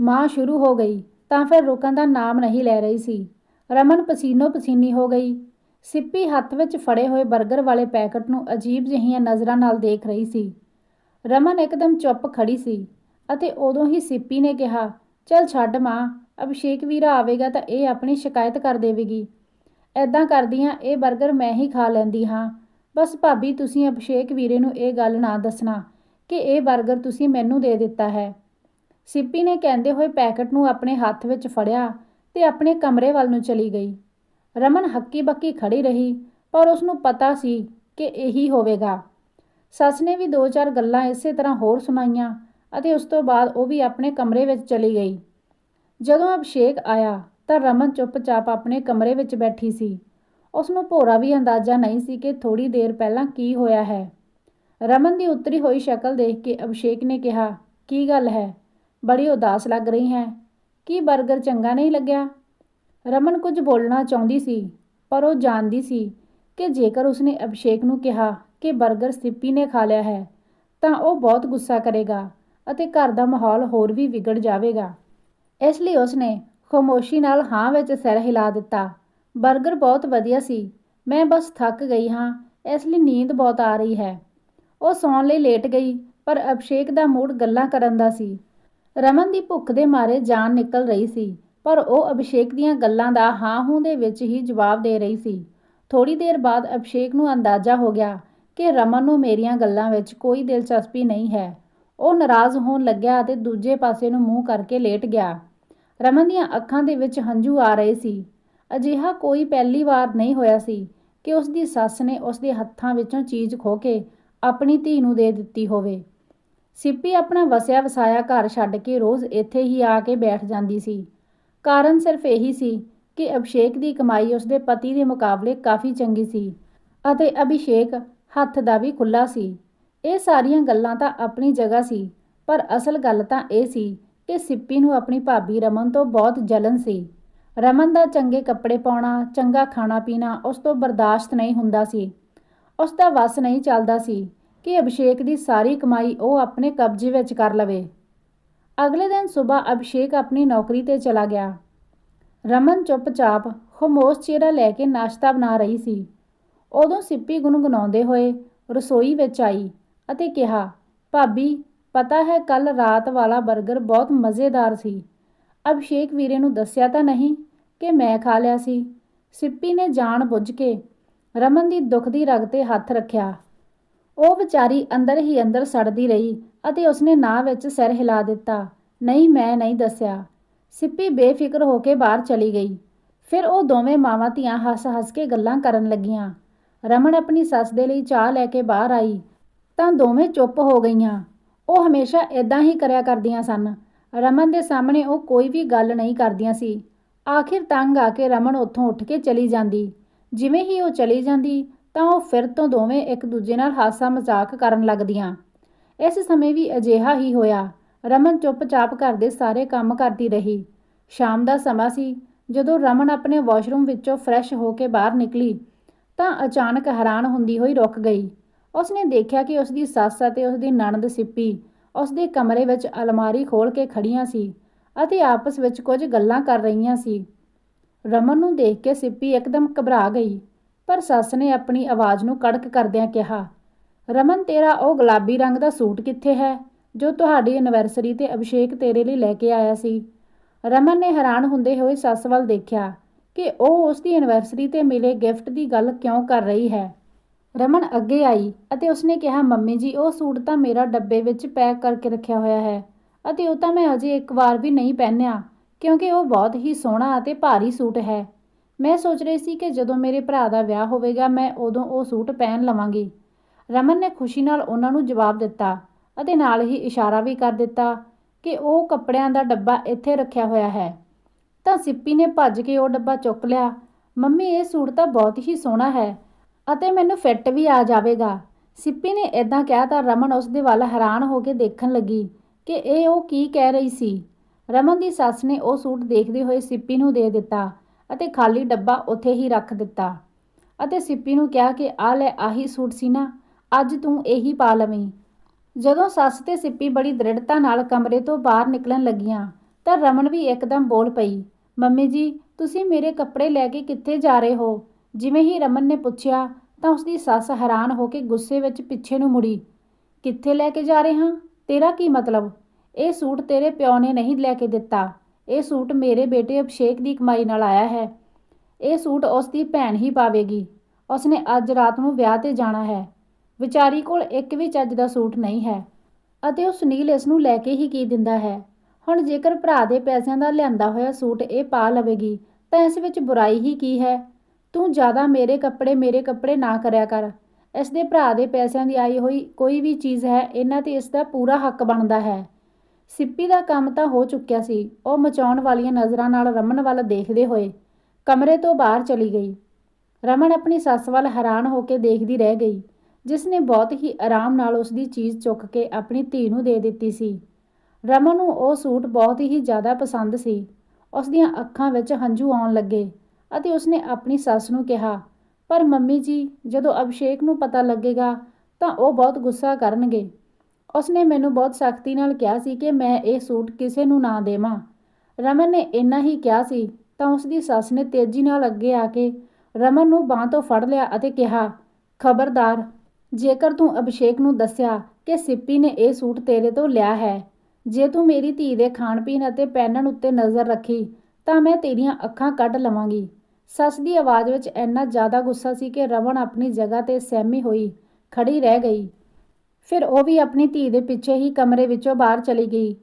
ਮਾਂ ਸ਼ੁਰੂ ਹੋ ਗਈ, ਤਾਂ ਫਿਰ ਰੁਕਣ ਦਾ ਨਾਮ ਨਹੀਂ ਲੈ ਰਹੀ ਸੀ। ਰਮਨ ਪਸੀਨੋ ਪਸੀਨੀ ਹੋ ਗਈ। ਸਿੱਪੀ ਹੱਥ ਵਿੱਚ ਫੜੇ ਹੋਏ 버ਗਰ ਵਾਲੇ ਪੈਕਟ ਨੂੰ ਅਜੀਬ ਜਿਹੀਆਂ ਨਜ਼ਰਾਂ ਨਾਲ ਦੇਖ ਰਹੀ ਸੀ। ਰਮਨ ਇੱਕਦਮ ਚੁੱਪ ਖੜੀ ਸੀ ਅਤੇ ਉਦੋਂ ਹੀ ਸਿੱਪੀ ਨੇ ਕਿਹਾ, ਚੱਲ ਛੱਡ ਮਾਂ, ਅਭਿਸ਼ੇਕ ਵੀਰਾ ਆਵੇਗਾ ਤਾਂ ਇਹ ਆਪਣੀ ਸ਼ਿਕਾਇਤ ਕਰ ਦੇਵੇਗੀ। ਐਦਾਂ ਕਰਦੀਆਂ ਇਹ 버ਗਰ ਮੈਂ ਹੀ ਖਾ ਲੈਂਦੀ ਹਾਂ। ਬਸ ਭਾਬੀ, ਤੁਸੀਂ ਅਭਿਸ਼ੇਕ ਵੀਰੇ ਨੂੰ ਇਹ ਗੱਲ ਨਾ ਦੱਸਣਾ। ਕਿ ਇਹ 버ਗਰ ਤੁਸੀਂ ਮੈਨੂੰ ਦੇ ਦਿੱਤਾ ਹੈ। ਸਿੱਪੀ ਨੇ ਕਹਿੰਦੇ ਹੋਏ ਪੈਕਟ ਨੂੰ ਆਪਣੇ ਹੱਥ ਵਿੱਚ ਫੜਿਆ ਤੇ ਆਪਣੇ ਕਮਰੇ ਵੱਲ ਨੂੰ ਚਲੀ ਗਈ। ਰਮਨ ਹੱਕੀ ਬੱਕੀ ਖੜੀ ਰਹੀ, ਪਰ ਉਸ ਨੂੰ ਪਤਾ ਸੀ ਕਿ ਇਹੀ ਹੋਵੇਗਾ। ਸੱਸ ਨੇ ਵੀ ਦੋ ਚਾਰ ਗੱਲਾਂ ਇਸੇ ਤਰ੍ਹਾਂ ਹੋਰ ਸੁਣਾਈਆਂ ਅਤੇ ਉਸ ਤੋਂ ਬਾਅਦ ਉਹ ਵੀ ਆਪਣੇ ਕਮਰੇ ਵਿੱਚ ਚਲੀ ਗਈ। ਜਦੋਂ ਅਭਿਸ਼ੇਕ ਆਇਆ ਤਾਂ ਰਮਨ ਚੁੱਪਚਾਪ ਆਪਣੇ ਕਮਰੇ ਵਿੱਚ ਬੈਠੀ ਸੀ। ਉਸ ਨੂੰ ਭੋਰਾ ਵੀ ਅੰਦਾਜ਼ਾ ਨਹੀਂ ਸੀ ਕਿ ਥੋੜੀ ਦੇਰ ਪਹਿਲਾਂ ਕੀ ਹੋਇਆ ਹੈ। ਰਮਨ ਦੀ ਉਤਰੀ ਹੋਈ ਸ਼ਕਲ ਦੇਖ ਕੇ ਅਭਿਸ਼ੇਕ ਨੇ ਕਿਹਾ, ਕੀ ਗੱਲ ਹੈ? ਬੜੀ ਉਦਾਸ ਲੱਗ ਰਹੀ ਹੈ। ਕੀ 버ਗਰ ਚੰਗਾ ਨਹੀਂ ਲੱਗਿਆ? ਰਮਨ ਕੁਝ ਬੋਲਣਾ ਚਾਹੁੰਦੀ ਸੀ, ਪਰ ਉਹ ਜਾਣਦੀ ਸੀ ਕਿ ਜੇਕਰ ਉਸਨੇ ਅਭਿਸ਼ੇਕ ਨੂੰ ਕਿਹਾ ਕਿ 버ਗਰ ਸਿੱਪੀ ਨੇ ਖਾ ਲਿਆ ਹੈ, ਤਾਂ ਉਹ ਬਹੁਤ ਗੁੱਸਾ ਕਰੇਗਾ ਅਤੇ ਘਰ ਦਾ ਮਾਹੌਲ ਹੋਰ ਵੀ ਵਿਗੜ ਜਾਵੇਗਾ। ਇਸ ਲਈ ਉਸਨੇ ਖਾਮੋਸ਼ੀ ਨਾਲ ਹਾਂ ਵਿੱਚ ਸਿਰ ਹਿਲਾ ਦਿੱਤਾ 버ਗਰ ਬਹੁਤ ਵਧੀਆ ਸੀ, ਮੈਂ ਬਸ ਥੱਕ ਗਈ ਹਾਂ, ਇਸ ਲਈ ਨੀਂਦ ਬਹੁਤ ਆ ਰਹੀ ਹੈ। ਉਹ ਸੌਣ ਲਈ ਲੇਟ ਗਈ, ਪਰ ਅਭਿਸ਼ੇਕ ਦਾ ਮੂਡ ਗੱਲਾਂ ਕਰਨ ਦਾ ਸੀ। ਰਮਨ ਦੀ ਭੁੱਖ ਦੇ ਮਾਰੇ ਜਾਨ ਨਿਕਲ ਰਹੀ ਸੀ, ਪਰ ਉਹ ਅਭਿਸ਼ੇਕ ਦੀਆਂ ਗੱਲਾਂ ਦਾ ਹਾਂ ਹੂੰ ਦੇ ਵਿੱਚ ਹੀ ਜਵਾਬ ਦੇ ਰਹੀ ਸੀ। ਥੋੜੀ ਦੇਰ ਬਾਅਦ ਅਭਿਸ਼ੇਕ ਨੂੰ ਅੰਦਾਜ਼ਾ ਹੋ ਗਿਆ ਕਿ ਰਮਨ ਨੂੰ ਮੇਰੀਆਂ ਗੱਲਾਂ ਵਿੱਚ ਕੋਈ ਦਿਲਚਸਪੀ ਨਹੀਂ ਹੈ। ਉਹ ਨਾਰਾਜ਼ ਹੋਣ ਲੱਗਿਆ ਅਤੇ ਦੂਜੇ ਪਾਸੇ ਨੂੰ ਮੂੰਹ ਕਰਕੇ ਲੇਟ ਗਿਆ। ਰਮਨ ਦੀਆਂ ਅੱਖਾਂ ਦੇ ਵਿੱਚ ਹੰਝੂ ਆ ਰਹੇ ਸੀ। ਅਜਿਹਾ ਕੋਈ ਪਹਿਲੀ ਵਾਰ ਨਹੀਂ ਹੋਇਆ ਸੀ ਕਿ ਉਸ ਦੀ ਸੱਸ ਨੇ ਉਸ ਦੇ ਹੱਥਾਂ ਵਿੱਚੋਂ ਚੀਜ਼ ਖੋ ਕੇ ਆਪਣੀ ਧੀ ਨੂੰ ਦੇ ਦਿੱਤੀ ਹੋਵੇ। ਸਿੱਪੀ ਆਪਣਾ ਵਸਿਆ ਵਸਾਇਆ ਘਰ ਛੱਡ ਕੇ ਰੋਜ਼ ਇੱਥੇ ਹੀ ਆ ਕੇ ਬੈਠ ਜਾਂਦੀ ਸੀ। ਕਾਰਨ ਸਿਰਫ ਇਹੀ ਸੀ ਕਿ ਅਭਿਸ਼ੇਕ ਦੀ ਕਮਾਈ ਉਸਦੇ ਪਤੀ ਦੇ ਮੁਕਾਬਲੇ ਕਾਫੀ ਚੰਗੀ ਸੀ ਅਤੇ ਅਭਿਸ਼ੇਕ ਹੱਥ ਦਾ ਵੀ ਖੁੱਲਾ ਸੀ। ਇਹ ਸਾਰੀਆਂ ਗੱਲਾਂ ਤਾਂ ਆਪਣੀ ਜਗ੍ਹਾ ਸੀ, ਪਰ ਅਸਲ ਗੱਲ ਤਾਂ ਇਹ ਸੀ ਕਿ ਸਿੱਪੀ ਨੂੰ ਆਪਣੀ ਭਾਬੀ ਰਮਨ ਤੋਂ ਬਹੁਤ ਜਲਨ ਸੀ। ਰਮਨ ਦਾ ਚੰਗੇ ਕੱਪੜੇ ਪਾਉਣਾ, ਚੰਗਾ ਖਾਣਾ ਪੀਣਾ ਉਸ ਤੋਂ ਬਰਦਾਸ਼ਤ ਨਹੀਂ ਹੁੰਦਾ ਸੀ। ਉਸ ਦਾ ਵਸ ਨਹੀਂ ਚੱਲਦਾ ਸੀ ਕਿ ਅਭਿਸ਼ੇਕ ਦੀ ਸਾਰੀ ਕਮਾਈ ਉਹ ਆਪਣੇ ਕਬਜ਼ੇ ਵਿੱਚ ਕਰ ਲਵੇ। ਅਗਲੇ ਦਿਨ ਸਵੇਰ ਅਭਿਸ਼ੇਕ ਆਪਣੀ ਨੌਕਰੀ ਤੇ ਚਲਾ ਗਿਆ। ਰਮਨ ਚੁੱਪਚਾਪ ਖਮੋਸ਼ ਚਿਹਰਾ ਲੈ ਕੇ ਨਾਸ਼ਤਾ ਬਣਾ ਰਹੀ ਸੀ। ਉਦੋਂ ਸਿੱਪੀ ਗੁੰਗਣਾਉਂਦੇ ਹੋਏ ਰਸੋਈ ਵਿੱਚ ਆਈ ਅਤੇ ਕਿਹਾ, ਭਾਬੀ, ਪਤਾ ਹੈ ਕੱਲ ਰਾਤ ਵਾਲਾ 버ਗਰ ਬਹੁਤ ਮਜ਼ੇਦਾਰ ਸੀ। ਅਭਿਸ਼ੇਕ ਵੀਰੇ ਨੂੰ ਦੱਸਿਆ ਤਾਂ ਨਹੀਂ ਕਿ ਮੈਂ ਖਾ ਲਿਆ ਸੀ ਸਿੱਪੀ ਨੇ ਜਾਣ ਬੁੱਝ ਕੇ ਰਮਨ ਦੀ ਦੁੱਖ ਦੀ ਰਗ ਤੇ ਹੱਥ ਰੱਖਿਆ। ਉਹ ਵਿਚਾਰੀ ਅੰਦਰ ਹੀ ਅੰਦਰ ਸੜਦੀ ਰਹੀ ਅਤੇ ਉਸਨੇ ਨਾ ਵਿੱਚ ਸਿਰ ਹਿਲਾ ਦਿੱਤਾ। ਨਹੀਂ, ਮੈਂ ਨਹੀਂ ਦੱਸਿਆ। ਸਿੱਪੀ ਬੇਫਿਕਰ ਹੋ ਕੇ ਬਾਹਰ ਚਲੀ ਗਈ। ਫਿਰ ਉਹ ਦੋਵੇਂ ਮਾਵਾਂ ਧੀਆਂ ਹੱਸ-ਹੱਸ ਕੇ ਗੱਲਾਂ ਕਰਨ ਲੱਗੀਆਂ। ਰਮਨ ਆਪਣੀ ਸੱਸ ਦੇ ਲਈ ਚਾਹ ਲੈ ਕੇ ਬਾਹਰ ਆਈ ਤਾਂ ਦੋਵੇਂ ਚੁੱਪ ਹੋ ਗਈਆਂ। ਉਹ ਹਮੇਸ਼ਾ ਇਦਾਂ ਹੀ ਕਰਿਆ ਕਰਦੀਆਂ ਸਨ। ਰਮਨ ਦੇ ਸਾਹਮਣੇ ਉਹ ਕੋਈ ਵੀ ਗੱਲ ਨਹੀਂ ਕਰਦੀਆਂ ਸੀ। ਆਖਿਰ ਤੰਗ ਆ ਕੇ ਰਮਨ ਉੱਥੋਂ ਉੱਠ ਕੇ ਚਲੀ ਜਾਂਦੀ। ਜਿਵੇਂ ਹੀ ਉਹ ਚਲੀ ਜਾਂਦੀ, ਤਾਂ ਉਹ ਫਿਰ ਤੋਂ ਦੋਵੇਂ ਇੱਕ ਦੂਜੇ ਨਾਲ ਹਾਸਾ ਮਜ਼ਾਕ ਕਰਨ ਲੱਗਦੀਆਂ। ਇਸ ਸਮੇਂ ਵੀ ਅਜਿਹਾ ਹੀ ਹੋਇਆ। ਰਮਨ ਚੁੱਪਚਾਪ ਘਰ ਦੇ ਸਾਰੇ ਕੰਮ ਕਰਦੀ ਰਹੀ। ਸ਼ਾਮ ਦਾ ਸਮਾਂ ਸੀ। ਜਦੋਂ ਰਮਨ ਆਪਣੇ ਵਾਸ਼ਰੂਮ ਵਿੱਚੋਂ ਫਰੈਸ਼ ਹੋ ਕੇ ਬਾਹਰ ਨਿਕਲੀ, ਤਾਂ ਅਚਾਨਕ ਹੈਰਾਨ ਹੁੰਦੀ ਹੋਈ ਰੁਕ ਗਈ। ਉਸਨੇ ਦੇਖਿਆ ਕਿ ਉਸਦੀ ਸੱਸ ਅਤੇ ਉਸਦੀ ਨਣਦ ਸਿੱਪੀ ਉਸਦੇ ਕਮਰੇ ਵਿੱਚ ਅਲਮਾਰੀ ਖੋਲ ਕੇ ਖੜੀਆਂ ਸੀ ਅਤੇ ਆਪਸ ਵਿੱਚ ਕੁਝ ਗੱਲਾਂ ਕਰ ਰਹੀਆਂ ਸੀ। ਰਮਨ ਨੂੰ ਦੇਖ ਕੇ ਸਿੱਪੀ ਇੱਕਦਮ ਘਬਰਾ ਗਈ, ਪਰ ਸੱਸ ਨੇ ਆਪਣੀ ਆਵਾਜ਼ ਨੂੰ ਕੜਕ ਕਰਦਿਆਂ ਕਿਹਾ, ਰਮਨ, ਤੇਰਾ ਉਹ ਗੁਲਾਬੀ ਰੰਗ ਦਾ ਸੂਟ ਕਿੱਥੇ ਹੈ, ਜੋ ਤੁਹਾਡੀ ਐਨਵਰਸਰੀ ਤੇ ਅਭਿਸ਼ੇਕ ਤੇਰੇ ਲਈ ਲੈ ਕੇ ਆਇਆ ਸੀ? ਰਮਨ ਨੇ ਹੈਰਾਨ ਹੁੰਦੇ ਹੋਏ ਸੱਸ ਵੱਲ ਦੇਖਿਆ ਕਿ ਉਹ ਉਸ ਦੀ ਐਨਵਰਸਰੀ ਤੇ ਮਿਲੇ ਗਿਫਟ ਦੀ ਗੱਲ ਕਿਉਂ ਕਰ ਰਹੀ ਹੈ। ਰਮਨ ਅੱਗੇ ਆਈ ਅਤੇ ਉਸਨੇ ਕਿਹਾ, ਮੰਮੀ ਜੀ, ਉਹ ਸੂਟ ਤਾਂ ਮੇਰਾ ਡੱਬੇ ਵਿੱਚ ਪੈਕ ਕਰਕੇ ਰੱਖਿਆ ਹੋਇਆ ਹੈ ਅਤੇ ਉਹ ਤਾਂ ਮੈਂ ਅਜੇ ਇੱਕ ਵਾਰ ਵੀ ਨਹੀਂ ਪਹਿਨਿਆ। ਕਿਉਂਕਿ ਉਹ ਬਹੁਤ ਹੀ ਸੋਹਣਾ ਅਤੇ ਭਾਰੀ ਸੂਟ ਹੈ। ਮੈਂ ਸੋਚ ਰਹੀ ਸੀ ਕਿ ਜਦੋਂ ਮੇਰੇ ਭਰਾ ਦਾ ਵਿਆਹ ਹੋਵੇਗਾ, ਮੈਂ ਉਦੋਂ ਉਹ ਸੂਟ ਪਹਿਨ ਲਵਾਂਗੀ। ਰਮਨ ਨੇ ਖੁਸ਼ੀ ਨਾਲ ਉਹਨਾਂ ਨੂੰ ਜਵਾਬ ਦਿੱਤਾ ਅਤੇ ਨਾਲ ਹੀ ਇਸ਼ਾਰਾ ਵੀ ਕਰ ਦਿੱਤਾ ਕਿ ਉਹ ਕੱਪੜਿਆਂ ਦਾ ਡੱਬਾ ਇੱਥੇ ਰੱਖਿਆ ਹੋਇਆ ਹੈ। ਤਾਂ ਸਿੱਪੀ ਨੇ ਭੱਜ ਕੇ ਉਹ ਡੱਬਾ ਚੁੱਕ ਲਿਆ। ਮੰਮੀ, ਇਹ ਸੂਟ ਤਾਂ ਬਹੁਤ ਹੀ ਸੋਹਣਾ ਹੈ ਅਤੇ ਮੈਨੂੰ ਫਿੱਟ ਵੀ ਆ ਜਾਵੇਗਾ। ਸਿੱਪੀ ਨੇ ਇਦਾਂ ਕਿਹਾ ਤਾਂ ਰਮਨ ਉਸ ਦੇ ਵੱਲ ਹੈਰਾਨ ਹੋ ਕੇ ਦੇਖਣ ਲੱਗੀ ਕਿ ਇਹ ਉਹ ਕੀ ਕਹਿ ਰਹੀ ਸੀ। ਰਮਨ ਦੀ ਸੱਸ ਨੇ ਉਹ ਸੂਟ ਦੇਖਦੇ ਹੋਏ ਸਿੱਪੀ ਨੂੰ ਦੇ ਦਿੱਤਾ ਅਤੇ ਖਾਲੀ ਡੱਬਾ ਉੱਥੇ ਹੀ ਰੱਖ ਦਿੱਤਾ ਅਤੇ ਸਿੱਪੀ ਨੂੰ ਕਿਹਾ ਕਿ ਆ ਲੈ ਆਹੀ ਸੂਟ ਸੀ ਨਾ ਅੱਜ ਤੂੰ ਇਹੀ ਪਾ ਲਵੀਂ। ਜਦੋਂ ਸੱਸ ਤੇ ਸਿੱਪੀ ਬੜੀ ਦ੍ਰਿੜਤਾ ਨਾਲ ਕਮਰੇ ਤੋਂ ਬਾਹਰ ਨਿਕਲਣ ਲੱਗੀਆਂ ਤਾਂ ਰਮਨ ਵੀ ਇੱਕਦਮ ਬੋਲ ਪਈ, ਮੰਮੀ ਜੀ, ਤੁਸੀਂ ਮੇਰੇ ਕੱਪੜੇ ਲੈ ਕੇ ਕਿੱਥੇ ਜਾ ਰਹੇ ਹੋ? ਜਿਵੇਂ ਹੀ ਰਮਨ ਨੇ ਪੁੱਛਿਆ ਤਾਂ ਉਸਦੀ ਸੱਸ ਹੈਰਾਨ ਹੋ ਕੇ ਗੁੱਸੇ ਵਿੱਚ ਪਿੱਛੇ ਨੂੰ ਮੁੜੀ, ਕਿੱਥੇ ਲੈ ਕੇ ਜਾ ਰਹੇ ਹਾਂ? ਤੇਰਾ ਕੀ ਮਤਲਬ? ਇਹ ਸੂਟ ਤੇਰੇ ਪਿਓ ਨੇ ਨਹੀਂ ਲੈ ਕੇ ਦਿੱਤਾ। ਇਹ ਸੂਟ ਮੇਰੇ ਬੇਟੇ ਅਭਿਸ਼ੇਕ ਦੀ ਕਮਾਈ ਨਾਲ ਆਇਆ ਹੈ। ਇਹ ਸੂਟ ਉਸ ਦੀ ਭੈਣ ਹੀ ਪਾਵੇਗੀ। ਉਸਨੇ ਅੱਜ ਰਾਤ ਨੂੰ ਵਿਆਹ ਤੇ ਜਾਣਾ ਹੈ। ਵਿਚਾਰੀ ਕੋਲ ਇੱਕ ਵੀ ਚੱਜ ਦਾ ਸੂਟ ਨਹੀਂ ਹੈ ਅਤੇ ਉਹ ਸੁਨੀਲ ਇਸ ਨੂੰ ਲੈ ਕੇ ਹੀ ਕੀ ਦਿੰਦਾ ਹੈ? ਹੁਣ ਜੇਕਰ ਭਰਾ ਦੇ ਪੈਸਿਆਂ ਦਾ ਲਿਆਂਦਾ ਹੋਇਆ ਸੂਟ ਇਹ ਪਾ ਲਵੇਗੀ, ਤਾਂ ਇਸ ਵਿੱਚ ਬੁਰਾਈ ਹੀ ਕੀ ਹੈ? ਤੂੰ ਜ਼ਿਆਦਾ ਮੇਰੇ ਕੱਪੜੇ ਮੇਰੇ ਕੱਪੜੇ ਨਾ ਕਰਿਆ ਕਰ। ਇਸ ਦੇ ਭਰਾ ਦੇ ਪੈਸਿਆਂ ਦੀ ਆਈ ਹੋਈ ਕੋਈ ਵੀ ਚੀਜ਼ ਹੈ, ਇਹਨਾਂ ਤੇ ਇਸ ਦਾ ਪੂਰਾ ਹੱਕ ਬਣਦਾ ਹੈ। ਸਿੱਪੀ ਦਾ ਕੰਮ ਤਾਂ ਹੋ ਚੁੱਕਿਆ ਸੀ। ਉਹ ਮਚਾਉਣ ਵਾਲੀਆਂ ਨਜ਼ਰਾਂ ਨਾਲ ਰਮਨ ਵੱਲ ਦੇਖਦੇ ਹੋਏ ਕਮਰੇ ਤੋਂ ਬਾਹਰ ਚਲੀ ਗਈ। ਰਮਨ ਆਪਣੀ ਸੱਸ ਵੱਲ ਹੈਰਾਨ ਹੋ ਕੇ ਦੇਖਦੀ ਰਹਿ ਗਈ, ਜਿਸ ਨੇ ਬਹੁਤ ਹੀ ਆਰਾਮ ਨਾਲ ਉਸ ਦੀ ਚੀਜ਼ ਚੁੱਕ ਕੇ ਆਪਣੀ ਧੀ ਨੂੰ ਦੇ ਦਿੱਤੀ ਸੀ। ਰਮਨ ਨੂੰ ਉਹ ਸੂਟ ਬਹੁਤ ਹੀ ਜ਼ਿਆਦਾ ਪਸੰਦ ਸੀ। ਉਸ ਦੀਆਂ ਅੱਖਾਂ ਵਿੱਚ ਹੰਝੂ ਆਉਣ ਲੱਗੇ ਅਤੇ ਉਸਨੇ ਆਪਣੀ ਸੱਸ ਨੂੰ ਕਿਹਾ, ਪਰ ਮੰਮੀ ਜੀ, ਜਦੋਂ ਅਭਿਸ਼ੇਕ ਨੂੰ ਪਤਾ ਲੱਗੇਗਾ ਤਾਂ ਉਹ ਬਹੁਤ ਗੁੱਸਾ ਕਰਨਗੇ। ਉਸਨੇ ਮੈਨੂੰ ਬਹੁਤ ਸਖਤੀ ਨਾਲ ਕਿਹਾ ਸੀ ਕਿ ਮੈਂ ਇਹ ਸੂਟ ਕਿਸੇ ਨੂੰ ਨਾ ਦੇਵਾਂ। ਰਮਨ ਨੇ ਇੰਨਾ ਹੀ ਕਿਹਾ ਸੀ, ਤਾਂ ਉਸ ਦੀ ਸੱਸ ਨੇ ਤੇਜ਼ੀ ਨਾਲ ਅੱਗੇ ਆ ਕੇ ਰਮਨ ਨੂੰ ਬਾਹ ਤੋਂ ਫੜ ਲਿਆ ਅਤੇ ਕਿਹਾ, ਖਬਰਦਾਰ, ਜੇਕਰ ਤੂੰ ਅਭਿਸ਼ੇਕ ਨੂੰ ਦੱਸਿਆ ਕਿ ਸਿੱਪੀ ਨੇ ਇਹ ਸੂਟ ਤੇਰੇ ਤੋਂ ਲਿਆ ਹੈ, ਜੇ ਤੂੰ ਮੇਰੀ ਧੀ ਦੇ ਖਾਣ ਪੀਣ ਅਤੇ ਪਹਿਨਣ ਉੱਤੇ ਨਜ਼ਰ ਰੱਖੀ, ਤਾਂ ਮੈਂ ਤੇਰੀਆਂ ਅੱਖਾਂ ਕੱਢ ਲਵਾਂਗੀ। ਸੱਸ ਦੀ ਆਵਾਜ਼ ਵਿੱਚ ਇੰਨਾ ਜ਼ਿਆਦਾ ਗੁੱਸਾ ਸੀ ਕਿ ਰਮਨ ਆਪਣੀ ਜਗ੍ਹਾ ਤੇ ਸਹਿਮੀ ਹੋਈ ਖੜੀ ਰਹਿ ਗਈ। ਫਿਰ ਉਹ ਵੀ ਆਪਣੀ ਧੀ ਦੇ ਪਿੱਛੇ ਹੀ ਕਮਰੇ ਵਿੱਚੋਂ ਬਾਹਰ ਚਲੀ ਗਈ।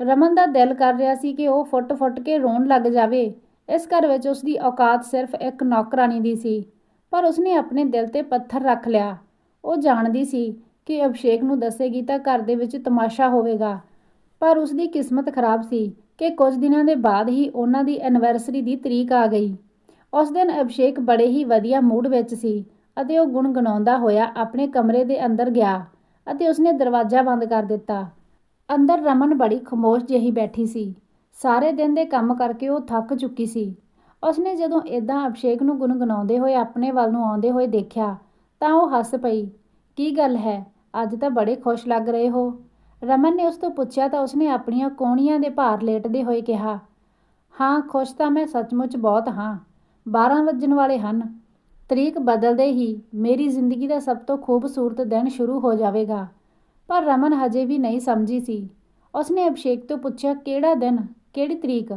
ਰਮਨ ਦਾ ਦਿਲ ਕਰ ਰਿਹਾ ਸੀ ਕਿ ਉਹ ਫੁੱਟ-ਫੁੱਟ ਕੇ ਰੋਣ ਲੱਗ ਜਾਵੇ। ਇਸ ਘਰ ਵਿੱਚ ਉਸ ਦੀ ਔਕਾਤ ਸਿਰਫ ਇੱਕ ਨੌਕਰਾਨੀ ਦੀ ਸੀ, ਪਰ ਉਸਨੇ ਆਪਣੇ ਦਿਲ ਤੇ ਪੱਥਰ ਰੱਖ ਲਿਆ। ਉਹ ਜਾਣਦੀ ਸੀ ਕਿ ਅਭਿਸ਼ੇਕ ਨੂੰ ਦੱਸੇਗੀ ਤਾਂ ਘਰ ਦੇ ਵਿੱਚ ਤਮਾਸ਼ਾ ਹੋਵੇਗਾ, ਪਰ ਉਸ ਦੀ ਕਿਸਮਤ ਖਰਾਬ ਸੀ ਕਿ ਕੁਝ ਦਿਨਾਂ ਦੇ ਬਾਅਦ ਹੀ ਉਹਨਾਂ ਦੀ ਐਨਵਰਸਰੀ ਦੀ ਤਰੀਕ ਆ ਗਈ। ਉਸ ਦਿਨ ਅਭਿਸ਼ੇਕ ਬੜੇ ਹੀ ਵਧੀਆ ਮੂਡ ਵਿੱਚ ਸੀ ਅਤੇ ਉਹ ਗੁਣਗੁਣਾਉਂਦਾ ਹੋਇਆ ਆਪਣੇ ਕਮਰੇ ਦੇ ਅੰਦਰ ਗਿਆ। ਅਤੇ ਉਸਨੇ ਦਰਵਾਜ਼ਾ ਬੰਦ ਕਰ ਦਿੱਤਾ। ਅੰਦਰ ਰਮਨ ਬੜੀ ਖਮੋਸ਼ ਜਿਹੀ ਬੈਠੀ ਸੀ। ਸਾਰੇ ਦਿਨ ਦੇ ਕੰਮ ਕਰਕੇ ਉਹ ਥੱਕ ਚੁੱਕੀ ਸੀ। ਉਸਨੇ ਜਦੋਂ ਇਦਾਂ ਅਭਿਸ਼ੇਕ ਨੂੰ ਗੁਣਗੁਣਾਉਂਦੇ ਹੋਏ ਆਪਣੇ ਵੱਲ ਨੂੰ ਆਉਂਦੇ ਹੋਏ ਦੇਖਿਆ, ਤਾਂ ਉਹ ਹੱਸ ਪਈ, ਕੀ ਗੱਲ ਹੈ? ਅੱਜ ਤਾਂ ਬੜੇ ਖੁਸ਼ ਲੱਗ ਰਹੇ ਹੋ। ਰਮਨ ਨੇ ਉਸ ਤੋਂ ਪੁੱਛਿਆ ਤਾਂ ਉਸਨੇ ਆਪਣੀਆਂ ਕੋਣੀਆਂ ਦੇ ਭਾਰ ਲੇਟਦੇ ਹੋਏ ਕਿਹਾ, ਹਾਂ, ਖੁਸ਼ ਤਾਂ ਮੈਂ ਸੱਚਮੁੱਚ ਬਹੁਤ ਹਾਂ। 12 ਵੱਜਣ ਵਾਲੇ ਹਨ। ਤਰੀਕ ਬਦਲਦੇ ਹੀ ਮੇਰੀ ਜ਼ਿੰਦਗੀ ਦਾ ਸਭ ਤੋਂ ਖੂਬਸੂਰਤ ਦਿਨ ਸ਼ੁਰੂ ਹੋ ਜਾਵੇਗਾ। ਪਰ ਰਮਨ ਹਜੇ ਵੀ ਨਹੀਂ ਸਮਝੀ ਸੀ। ਉਸਨੇ ਅਭਿਸ਼ੇਕ ਤੋਂ ਪੁੱਛਿਆ, ਕਿਹੜਾ ਦਿਨ? ਕਿਹੜੀ ਤਰੀਕ?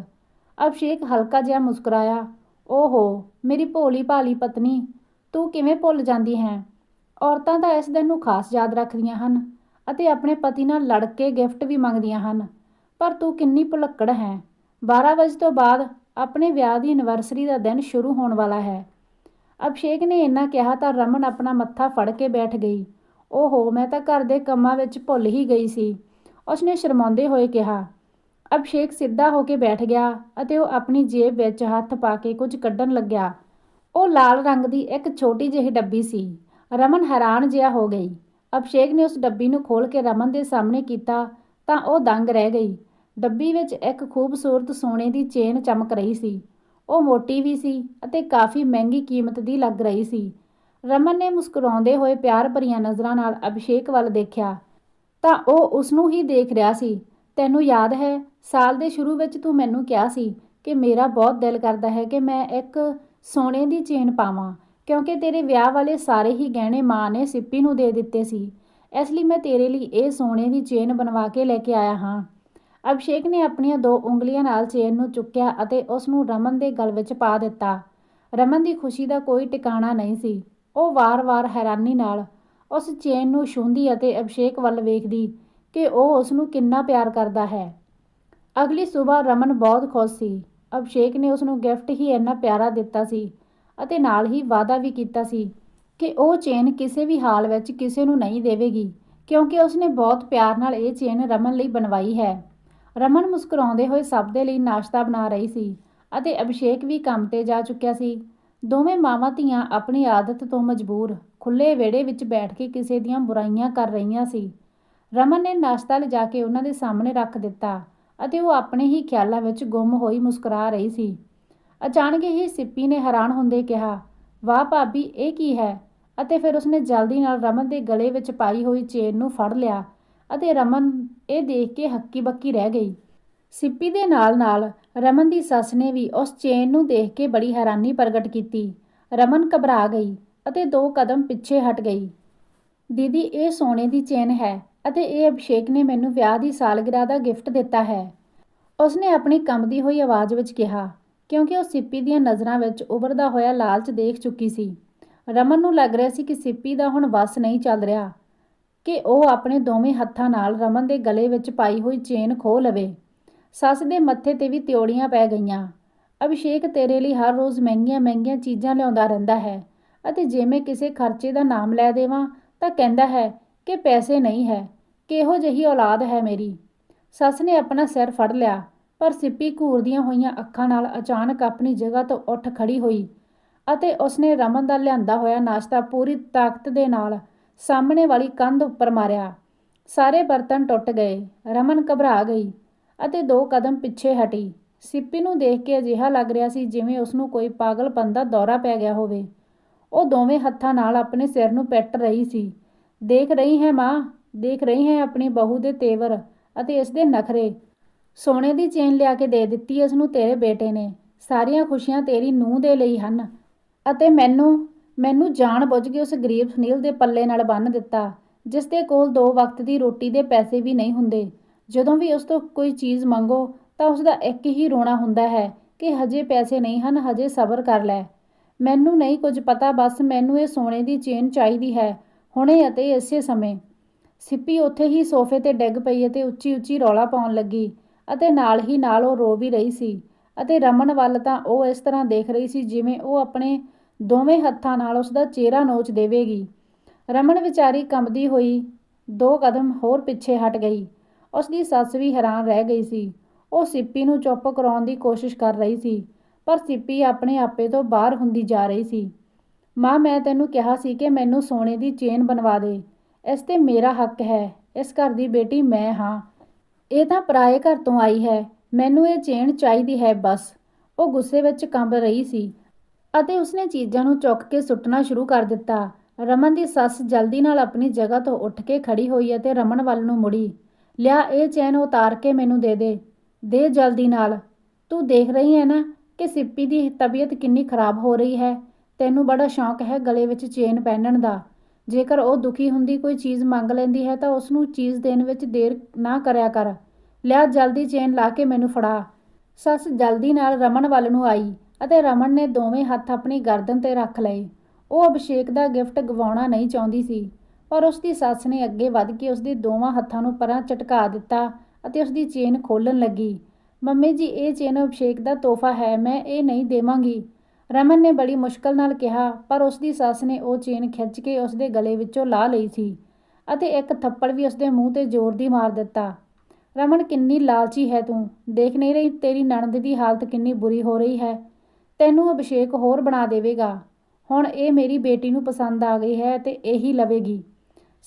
ਅਭਿਸ਼ੇਕ ਹਲਕਾ ਜਿਹਾ ਮੁਸਕਰਾਇਆ, ਓਹੋ, ਮੇਰੀ ਭੋਲੀ ਭਾਲੀ ਪਤਨੀ, ਤੂੰ ਕਿਵੇਂ ਭੁੱਲ ਜਾਂਦੀ ਹੈ? ਔਰਤਾਂ ਤਾਂ ਇਸ ਦਿਨ ਨੂੰ ਖਾਸ ਯਾਦ ਰੱਖਦੀਆਂ ਹਨ ਅਤੇ ਆਪਣੇ ਪਤੀ ਨਾਲ ਲੜ ਕੇ ਗਿਫਟ ਵੀ ਮੰਗਦੀਆਂ ਹਨ। ਪਰ ਤੂੰ ਕਿੰਨੀ ਭੁਲੱਕੜ ਹੈ। 12 ਵਜੇ ਤੋਂ ਬਾਅਦ ਆਪਣੇ ਵਿਆਹ ਦੀ ਐਨਵਰਸਰੀ ਦਾ ਦਿਨ ਸ਼ੁਰੂ ਹੋਣ ਵਾਲਾ ਹੈ। ਅਭਿਸ਼ੇਕ ਨੇ ਇੰਨਾ ਕਿਹਾ ਤਾਂ ਰਮਨ ਆਪਣਾ ਮੱਥਾ ਫੜ ਕੇ ਬੈਠ ਗਈ। ਓਹੋ, ਮੈਂ ਤਾਂ ਘਰ ਦੇ ਕੰਮਾਂ ਵਿੱਚ ਭੁੱਲ ਹੀ ਗਈ ਸੀ। ਉਸਨੇ ਸ਼ਰਮਾਉਂਦੇ ਹੋਏ ਕਿਹਾ। ਅਭਿਸ਼ੇਕ ਸਿੱਧਾ ਹੋ ਕੇ ਬੈਠ ਗਿਆ ਅਤੇ ਉਹ ਆਪਣੀ ਜੇਬ ਵਿੱਚ ਹੱਥ ਪਾ ਕੇ ਕੁਝ ਕੱਢਣ ਲੱਗਿਆ। ਉਹ ਲਾਲ ਰੰਗ ਦੀ ਇੱਕ ਛੋਟੀ ਜਿਹੀ ਡੱਬੀ ਸੀ। ਰਮਨ ਹੈਰਾਨ ਜਿਹਾ ਹੋ ਗਈ। ਅਭਿਸ਼ੇਕ ਨੇ ਉਸ ਡੱਬੀ ਨੂੰ ਖੋਲ ਕੇ ਰਮਨ ਦੇ ਸਾਹਮਣੇ ਕੀਤਾ ਤਾਂ ਉਹ ਦੰਗ ਰਹਿ ਗਈ। ਡੱਬੀ ਵਿੱਚ ਇੱਕ ਖੂਬਸੂਰਤ ਸੋਨੇ ਦੀ ਚੇਨ ਚਮਕ ਰਹੀ ਸੀ। ਉਹ ਮੋਟੀ ਵੀ ਸੀ ਅਤੇ ਕਾਫੀ ਮਹਿੰਗੀ ਕੀਮਤ ਦੀ ਲੱਗ ਰਹੀ ਸੀ। ਰਮਨ ਨੇ ਮੁਸਕਰਾਉਂਦੇ ਹੋਏ ਪਿਆਰ ਭਰੀਆਂ ਨਜ਼ਰਾਂ ਨਾਲ ਅਭਿਸ਼ੇਕ ਵੱਲ ਦੇਖਿਆ। ਤਾਂ ਉਹ ਉਸ ਨੂੰ ਹੀ ਦੇਖ ਰਿਹਾ ਸੀ। ਤੈਨੂੰ ਯਾਦ ਹੈ, ਸਾਲ ਦੇ ਸ਼ੁਰੂ ਵਿੱਚ ਤੂੰ ਮੈਨੂੰ ਕਿਹਾ ਸੀ ਕਿ ਮੇਰਾ ਬਹੁਤ ਦਿਲ ਕਰਦਾ ਹੈ ਕਿ ਮੈਂ ਇੱਕ ਸੋਨੇ ਦੀ ਚੇਨ ਪਾਵਾਂ, ਕਿਉਂਕਿ ਤੇਰੇ ਵਿਆਹ ਵਾਲੇ ਸਾਰੇ ਹੀ ਗਹਿਣੇ ਮਾਂ ਨੇ ਸਿੱਪੀ ਨੂੰ ਦੇ ਦਿੱਤੇ ਸੀ। ਇਸ ਲਈ ਮੈਂ ਤੇਰੇ ਲਈ ਇਹ ਸੋਨੇ ਦੀ ਚੇਨ ਬਣਵਾ ਕੇ ਲੈ ਕੇ ਆਇਆ ਹਾਂ। ਅਭਿਸ਼ੇਕ ਨੇ ਆਪਣੀਆਂ ਦੋ ਉਂਗਲੀਆਂ ਨਾਲ ਚੇਨ ਨੂੰ ਚੁੱਕਿਆ ਅਤੇ ਉਸ ਨੂੰ ਰਮਨ ਦੇ ਗਲ ਵਿੱਚ ਪਾ ਦਿੱਤਾ। ਰਮਨ ਦੀ ਖੁਸ਼ੀ ਦਾ ਕੋਈ ਟਿਕਾਣਾ ਨਹੀਂ ਸੀ। ਉਹ ਵਾਰ-ਵਾਰ ਹੈਰਾਨੀ ਨਾਲ ਉਸ ਚੇਨ ਨੂੰ ਛੂੰਹਦੀ ਅਤੇ ਅਭਿਸ਼ੇਕ ਵੱਲ ਵੇਖਦੀ ਕਿ ਉਹ ਉਸ ਨੂੰ ਕਿੰਨਾ ਪਿਆਰ ਕਰਦਾ ਹੈ। ਅਗਲੀ ਸਵੇਰ ਰਮਨ ਬਹੁਤ ਖੁਸ਼ ਸੀ। ਅਭਿਸ਼ੇਕ ਨੇ ਉਸ ਨੂੰ ਗਿਫਟ ਹੀ ਇੰਨਾ ਪਿਆਰਾ ਦਿੱਤਾ ਸੀ ਅਤੇ ਨਾਲ ਹੀ ਵਾਅਦਾ ਵੀ ਕੀਤਾ ਸੀ ਕਿ ਉਹ ਚੇਨ ਕਿਸੇ ਵੀ ਹਾਲ ਵਿੱਚ ਕਿਸੇ ਨੂੰ ਨਹੀਂ ਦੇਵੇਗੀ ਕਿਉਂਕਿ ਉਸਨੇ ਬਹੁਤ ਪਿਆਰ ਨਾਲ ਇਹ ਚੇਨ ਰਮਨ ਲਈ ਬਣਵਾਈ ਹੈ। ਰਮਨ ਮੁਸਕਰਾਉਂਦੇ ਹੋਏ ਸਭ ਦੇ ਲਈ ਨਾਸ਼ਤਾ ਬਣਾ ਰਹੀ ਸੀ ਅਤੇ ਅਭਿਸ਼ੇਕ ਵੀ ਕੰਮ ਤੇ ਜਾ ਚੁੱਕਿਆ ਸੀ। ਦੋਵੇਂ ਮਾਵਾਂ ਧੀਆਂ ਆਪਣੀ ਆਦਤ ਤੋਂ ਮਜਬੂਰ ਖੁੱਲੇ ਵਿਹੜੇ ਵਿੱਚ ਬੈਠ ਕੇ ਕਿਸੇ ਦੀਆਂ ਬੁਰਾਈਆਂ ਕਰ ਰਹੀਆਂ ਸੀ। ਰਮਨ ਨੇ ਨਾਸ਼ਤਾ ਲਿਜਾ ਕੇ ਉਹਨਾਂ ਦੇ ਸਾਹਮਣੇ ਰੱਖ ਦਿੱਤਾ ਅਤੇ ਉਹ ਆਪਣੇ ਹੀ ਖਿਆਲਾਂ ਵਿੱਚ ਗੁੰਮ ਹੋਈ ਮੁਸਕਰਾ ਰਹੀ ਸੀ। ਅਚਾਨਕ ਹੀ ਸਿੱਪੀ ਨੇ ਹੈਰਾਨ ਹੁੰਦੇ ਕਿਹਾ, ਵਾਹ ਭਾਬੀ, ਇਹ ਕੀ ਹੈ? ਅਤੇ ਫਿਰ ਉਸਨੇ ਜਲਦੀ ਨਾਲ ਰਮਨ ਦੇ ਗਲੇ ਵਿੱਚ ਪਾਈ ਹੋਈ ਚੇਨ ਨੂੰ ਫੜ ਲਿਆ ਅਤੇ ਰਮਨ ਇਹ ਦੇਖ ਕੇ ਹੱਕੀ ਬੱਕੀ ਰਹਿ ਗਈ। ਸਿੱਪੀ ਦੇ ਨਾਲ-ਨਾਲ ਰਮਨ ਦੀ ਸੱਸ ਨੇ ਵੀ ਉਸ ਚੇਨ ਨੂੰ ਦੇਖ ਕੇ ਬੜੀ ਹੈਰਾਨੀ ਪ੍ਰਗਟ ਕੀਤੀ। ਰਮਨ ਘਬਰਾ ਗਈ ਅਤੇ ਦੋ ਕਦਮ ਪਿੱਛੇ ਹਟ ਗਈ। ਦੀਦੀ, ਇਹ ਸੋਨੇ ਦੀ ਚੇਨ ਹੈ ਅਤੇ ਇਹ ਅਭਿਸ਼ੇਕ ਨੇ ਮੈਨੂੰ ਵਿਆਹ ਦੀ ਸਾਲਗਿਰਾ ਦਾ ਗਿਫਟ ਦਿੱਤਾ ਹੈ। ਉਸਨੇ ਆਪਣੀ ਕੰਬਦੀ ਹੋਈ ਆਵਾਜ਼ ਵਿੱਚ ਕਿਹਾ, ਕਿਉਂਕਿ ਉਹ ਸਿੱਪੀ ਦੀਆਂ ਨਜ਼ਰਾਂ ਵਿੱਚ ਉਭਰਦਾ ਹੋਇਆ ਲਾਲਚ ਦੇਖ ਚੁੱਕੀ ਸੀ। ਰਮਨ ਨੂੰ ਲੱਗ ਰਿਹਾ ਸੀ ਕਿ ਸਿੱਪੀ ਦਾ ਹੁਣ ਵਸ ਨਹੀਂ ਚੱਲ ਰਿਹਾ। ਕਿ ਉਹ ਆਪਣੇ ਦੋਵੇਂ ਹੱਥਾਂ ਨਾਲ ਰਮਨ ਦੇ ਗਲੇ ਵਿੱਚ ਪਾਈ ਹੋਈ ਚੇਨ ਖੋਹ ਲਵੇ। ਸੱਸ ਦੇ ਮੱਥੇ ਤੇ ਵੀ ਤਿਉੜੀਆਂ ਪੈ ਗਈਆਂ। ਅਭਿਸ਼ੇਕ ਤੇਰੇ ਲਈ ਹਰ ਰੋਜ਼ ਮਹਿੰਗੀਆਂ-ਮਹਿੰਗੀਆਂ ਚੀਜ਼ਾਂ ਲਿਆਉਂਦਾ ਰਹਿੰਦਾ ਹੈ ਅਤੇ ਜੇ ਮੈਂ ਕਿਸੇ ਖਰਚੇ ਦਾ ਨਾਮ ਲੈ ਦੇਵਾਂ ਤਾਂ ਕਹਿੰਦਾ ਹੈ ਕਿ ਪੈਸੇ ਨਹੀਂ ਹੈ, ਕਿਹੋ ਜਿਹੀ ਔਲਾਦ ਹੈ ਮੇਰੀ। ਸੱਸ ਨੇ ਆਪਣਾ ਸਿਰ ਫੜ ਲਿਆ, ਪਰ ਸਿੱਪੀ ਘੂਰਦੀਆਂ ਹੋਈਆਂ ਅੱਖਾਂ ਨਾਲ ਅਚਾਨਕ ਆਪਣੀ ਜਗ੍ਹਾ ਤੋਂ ਉੱਠ ਖੜੀ ਹੋਈ ਅਤੇ ਉਸਨੇ ਰਮਨ ਦਾ ਲਿਆਂਦਾ ਹੋਇਆ ਨਾਸ਼ਤਾ ਪੂਰੀ ਤਾਕਤ ਦੇ ਨਾਲ ਸਾਹਮਣੇ ਵਾਲੀ ਕੰਧ ਉੱਪਰ ਮਾਰਿਆ। ਸਾਰੇ ਬਰਤਨ ਟੁੱਟ ਗਏ। ਰਮਨ ਘਬਰਾ ਗਈ ਅਤੇ ਦੋ ਕਦਮ ਪਿੱਛੇ ਹਟੀ। ਸਿੱਪੀ ਨੂੰ ਦੇਖ ਕੇ ਅਜਿਹਾ ਲੱਗ ਰਿਹਾ ਸੀ ਜਿਵੇਂ ਉਸ ਨੂੰ ਕੋਈ ਪਾਗਲਪਨ ਦਾ ਦੌਰਾ ਪੈ ਗਿਆ ਹੋਵੇ। ਉਹ ਦੋਵੇਂ ਹੱਥਾਂ ਨਾਲ ਆਪਣੇ ਸਿਰ ਨੂੰ ਪਿੱਟ ਰਹੀ ਸੀ। ਦੇਖ ਰਹੀ ਹੈ ਮਾਂ, ਦੇਖ ਰਹੀ ਹੈ ਆਪਣੀ ਬਹੂ ਦੇ ਤੇਵਰ ਅਤੇ ਇਸ ਦੇ ਨਖਰੇ। ਸੋਨੇ ਦੀ ਚੇਨ ਲਿਆ ਕੇ ਦੇ ਦਿੱਤੀ ਇਸ ਨੂੰ ਤੇਰੇ ਬੇਟੇ ਨੇ। ਸਾਰੀਆਂ ਖੁਸ਼ੀਆਂ ਤੇਰੀ ਨੂੰਹ ਦੇ ਲਈ ਹਨ ਅਤੇ ਮੈਨੂੰ ਮੈਨੂੰ ਜਾਣ ਬੁੱਝ ਕੇ ਉਸ ਗਰੀਬ ਸੁਨੀਲ ਦੇ ਪੱਲੇ ਨਾਲ ਬੰਨ ਦਿੱਤਾ, ਜਿਸ ਦੇ ਕੋਲ ਦੋ ਵਕਤ ਦੀ ਰੋਟੀ ਦੇ ਪੈਸੇ ਵੀ ਨਹੀਂ ਹੁੰਦੇ। ਜਦੋਂ ਵੀ ਉਸ ਤੋਂ ਕੋਈ ਚੀਜ਼ ਮੰਗੋ, ਤਾਂ ਉਸ ਦਾ ਇੱਕ ਹੀ ਰੋਣਾ ਹੁੰਦਾ ਹੈ ਕਿ ਹਜੇ ਪੈਸੇ ਨਹੀਂ ਹਨ, ਹਜੇ ਸਬਰ ਕਰ ਲੈ। ਮੈਨੂੰ ਨਹੀਂ ਕੁਝ ਪਤਾ, ਬਸ ਮੈਨੂੰ ਇਹ ਸੋਨੇ ਦੀ ਚੇਨ ਚਾਹੀਦੀ ਹੈ, ਹੁਣੇ ਅਤੇ ਇਸੇ ਸਮੇਂ। ਸਿੱਪੀ ਉੱਥੇ ਹੀ ਸੋਫੇ ਤੇ ਡਿੱਗ ਪਈ ਅਤੇ ਉੱਚੀ ਉੱਚੀ ਰੌਲਾ ਪਾਉਣ ਲੱਗੀ ਅਤੇ ਨਾਲ ਹੀ ਨਾਲ ਉਹ ਰੋ ਵੀ ਰਹੀ ਸੀ ਅਤੇ ਰਮਨ ਵੱਲ ਤਾਂ ਉਹ ਇਸ ਤਰ੍ਹਾਂ ਦੇਖ ਰਹੀ ਸੀ ਜਿਵੇਂ ਉਹ ਆਪਣੇ ਦੋਵੇਂ ਹੱਥਾਂ ਨਾਲ ਉਸ ਦਾ ਚਿਹਰਾ ਨੋਚ ਦੇਵੇਗੀ। ਰਮਨ ਵਿਚਾਰੀ ਕੰਬਦੀ ਹੋਈ ਦੋ ਕਦਮ ਹੋਰ ਪਿੱਛੇ ਹਟ ਗਈ। ਉਸ ਦੀ ਸੱਸ ਵੀ ਹੈਰਾਨ ਰਹਿ ਗਈ ਸੀ। ਉਹ ਸਿੱਪੀ ਨੂੰ ਚੁੱਪ ਕਰਾਉਣ ਦੀ ਕੋਸ਼ਿਸ਼ ਕਰ ਰਹੀ ਸੀ, ਪਰ ਸਿੱਪੀ ਆਪਣੇ ਆਪੇ ਤੋਂ ਬਾਹਰ ਹੁੰਦੀ ਜਾ ਰਹੀ ਸੀ। ਮਾਂ, ਮੈਂ ਤੈਨੂੰ ਕਿਹਾ ਸੀ ਕਿ ਮੈਨੂੰ ਸੋਨੇ ਦੀ ਚੇਨ ਬਣਵਾ ਦੇ। ਇਸ ਤੇ ਮੇਰਾ ਹੱਕ ਹੈ। ਇਸ ਘਰ ਦੀ ਬੇਟੀ ਮੈਂ ਹਾਂ। ਇਹ ਤਾਂ ਪਰਾਏ ਘਰ ਤੋਂ ਆਈ ਹੈ। ਮੈਨੂੰ ਇਹ ਚੇਨ ਚਾਹੀਦੀ ਹੈ ਬਸ। ਉਹ ਗੁੱਸੇ ਵਿੱਚ ਕੰਬ ਰਹੀ ਸੀ। ਅਤੇ ਉਸਨੇ ਚੀਜ਼ਾਂ ਨੂੰ ਚੁੱਕ ਕੇ ਸੁੱਟਣਾ ਸ਼ੁਰੂ ਕਰ ਦਿੱਤਾ। ਰਮਨ ਦੀ ਸੱਸ ਜਲਦੀ ਨਾਲ ਆਪਣੀ ਜਗ੍ਹਾ ਤੋਂ ਉੱਠ ਕੇ ਖੜੀ ਹੋਈ ਅਤੇ ਰਮਨ ਵੱਲ ਨੂੰ ਮੁੜੀ। ਲਿਆ, ਇਹ ਚੈਨ ਉਤਾਰ ਕੇ ਮੈਨੂੰ ਦੇ ਦੇ। ਦੇ ਜਲਦੀ ਨਾਲ। ਤੂੰ ਦੇਖ ਰਹੀ ਹੈ ਨਾ ਕਿ ਸਿੱਪੀ ਦੀ ਤਬੀਅਤ ਕਿੰਨੀ ਖਰਾਬ ਹੋ ਰਹੀ ਹੈ। ਤੈਨੂੰ ਬੜਾ ਸ਼ੌਂਕ ਹੈ ਗਲੇ ਵਿੱਚ ਚੇਨ ਪਹਿਨਣ ਦਾ। ਜੇਕਰ ਉਹ ਦੁਖੀ ਹੁੰਦੀ, ਕੋਈ ਚੀਜ਼ ਮੰਗ ਲੈਂਦੀ ਹੈ ਤਾਂ ਉਸ ਨੂੰ ਚੀਜ਼ ਦੇਣ ਵਿੱਚ ਦੇਰ ਨਾ ਕਰਿਆ ਕਰ। ਲਿਆ, ਜਲਦੀ ਚੇਨ ਲਾ ਕੇ ਮੈਨੂੰ ਫੜਾ। ਸੱਸ ਜਲਦੀ ਨਾਲ ਰਮਨ ਵੱਲ ਨੂੰ ਆਈ। ਅਤੇ ਰਮਨ ਨੇ ਦੋਵੇਂ ਹੱਥ ਆਪਣੀ ਗਰਦਨ ਤੇ ਰੱਖ ਲਏ। ਉਹ ਅਭਿਸ਼ੇਕ ਦਾ ਗਿਫਟ ਗਵਾਉਣਾ ਨਹੀਂ ਚਾਹੁੰਦੀ ਸੀ, ਪਰ ਉਸ ਦੀ ਸੱਸ ਨੇ ਅੱਗੇ ਵੱਧ ਕੇ ਉਸ ਦੇ ਦੋਵਾਂ ਹੱਥਾਂ ਨੂੰ ਪਰਾਂ ਝਟਕਾ ਦਿੱਤਾ ਅਤੇ ਉਸ ਦੀ ਚੇਨ ਖੋਲਣ ਲੱਗੀ। ਮੰਮੀ ਜੀ, ਇਹ ਚੇਨ ਅਭਿਸ਼ੇਕ ਦਾ ਤੋਹਫਾ ਹੈ, ਮੈਂ ਇਹ ਨਹੀਂ ਦੇਵਾਂਗੀ। ਰਮਨ ਨੇ ਬੜੀ ਮੁਸ਼ਕਲ ਨਾਲ ਕਿਹਾ, ਪਰ ਉਸ ਦੀ ਸੱਸ ਨੇ ਉਹ ਚੇਨ ਖਿੱਚ ਕੇ ਉਸ ਦੇ ਗਲੇ ਵਿੱਚੋਂ ਲਾ ਲਈ ਸੀ ਅਤੇ ਇੱਕ ਥੱਪੜ ਵੀ ਉਸ ਦੇ ਮੂੰਹ ਤੇ ਜ਼ੋਰ ਦੀ ਮਾਰ ਦਿੱਤਾ। ਰਮਨ, ਕਿੰਨੀ ਲਾਲਚੀ ਹੈ ਤੂੰ। ਦੇਖ ਨਹੀਂ ਰਹੀ ਤੇਰੀ ਨਣਦ ਦੀ ਹਾਲਤ ਕਿੰਨੀ ਬੁਰੀ ਹੋ ਰਹੀ ਹੈ। ਤੈਨੂੰ ਅਭਿਸ਼ੇਕ ਹੋਰ ਬਣਾ ਦੇਵੇਗਾ। ਹੁਣ ਇਹ ਮੇਰੀ ਬੇਟੀ ਨੂੰ ਪਸੰਦ ਆ ਗਈ ਹੈ ਤੇ ਇਹੀ ਲਵੇਗੀ।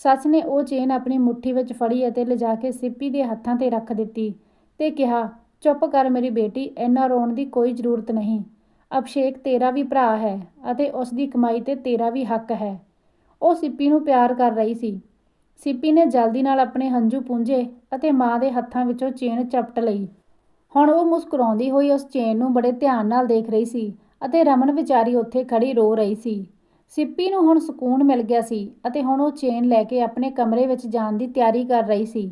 ਸੱਸ ਨੇ ਉਹ ਚੇਨ ਆਪਣੀ ਮੁੱਠੀ ਵਿੱਚ ਫੜੀ ਅਤੇ ਲਿਜਾ ਕੇ ਸਿੱਪੀ ਦੇ ਹੱਥਾਂ ਤੇ ਰੱਖ ਦਿੱਤੀ ਤੇ ਕਿਹਾ, ਚੁੱਪ ਕਰ ਮੇਰੀ ਬੇਟੀ, ਇੰਨਾ ਰੋਣ ਦੀ ਕੋਈ ਜ਼ਰੂਰਤ ਨਹੀਂ। ਅਭਿਸ਼ੇਕ ਤੇਰਾ ਵੀ ਭਰਾ ਹੈ ਅਤੇ ਉਸ ਦੀ ਕਮਾਈ ਤੇ ਤੇਰਾ ਵੀ ਹੱਕ ਹੈ ਉਹ ਸਿੱਪੀ ਨੂੰ ਪਿਆਰ ਕਰ ਰਹੀ ਸੀ। ਸਿੱਪੀ ਨੇ ਜਲਦੀ ਨਾਲ ਆਪਣੇ ਹੰਝੂ ਪੂੰਝੇ ਅਤੇ ਮਾਂ ਦੇ ਹੱਥਾਂ ਵਿੱਚੋਂ ਚੇਨ ਚਪਟ ਲਈ। ਹੁਣ ਉਹ ਮੁਸਕਰਾਉਂਦੀ ਹੋਈ ਉਸ ਚੇਨ ਨੂੰ ਬੜੇ ਧਿਆਨ ਨਾਲ ਦੇਖ ਰਹੀ ਸੀ ਅਤੇ ਰਮਨ ਵਿਚਾਰੀ ਉੱਥੇ ਖੜੀ ਰੋ ਰਹੀ ਸੀ। ਸਿੱਪੀ ਨੂੰ ਹੁਣ ਸਕੂਨ ਮਿਲ ਗਿਆ ਸੀ ਅਤੇ ਹੁਣ ਉਹ ਚੇਨ ਲੈ ਕੇ ਆਪਣੇ ਕਮਰੇ ਵਿੱਚ ਜਾਣ ਦੀ ਤਿਆਰੀ ਕਰ ਰਹੀ ਸੀ।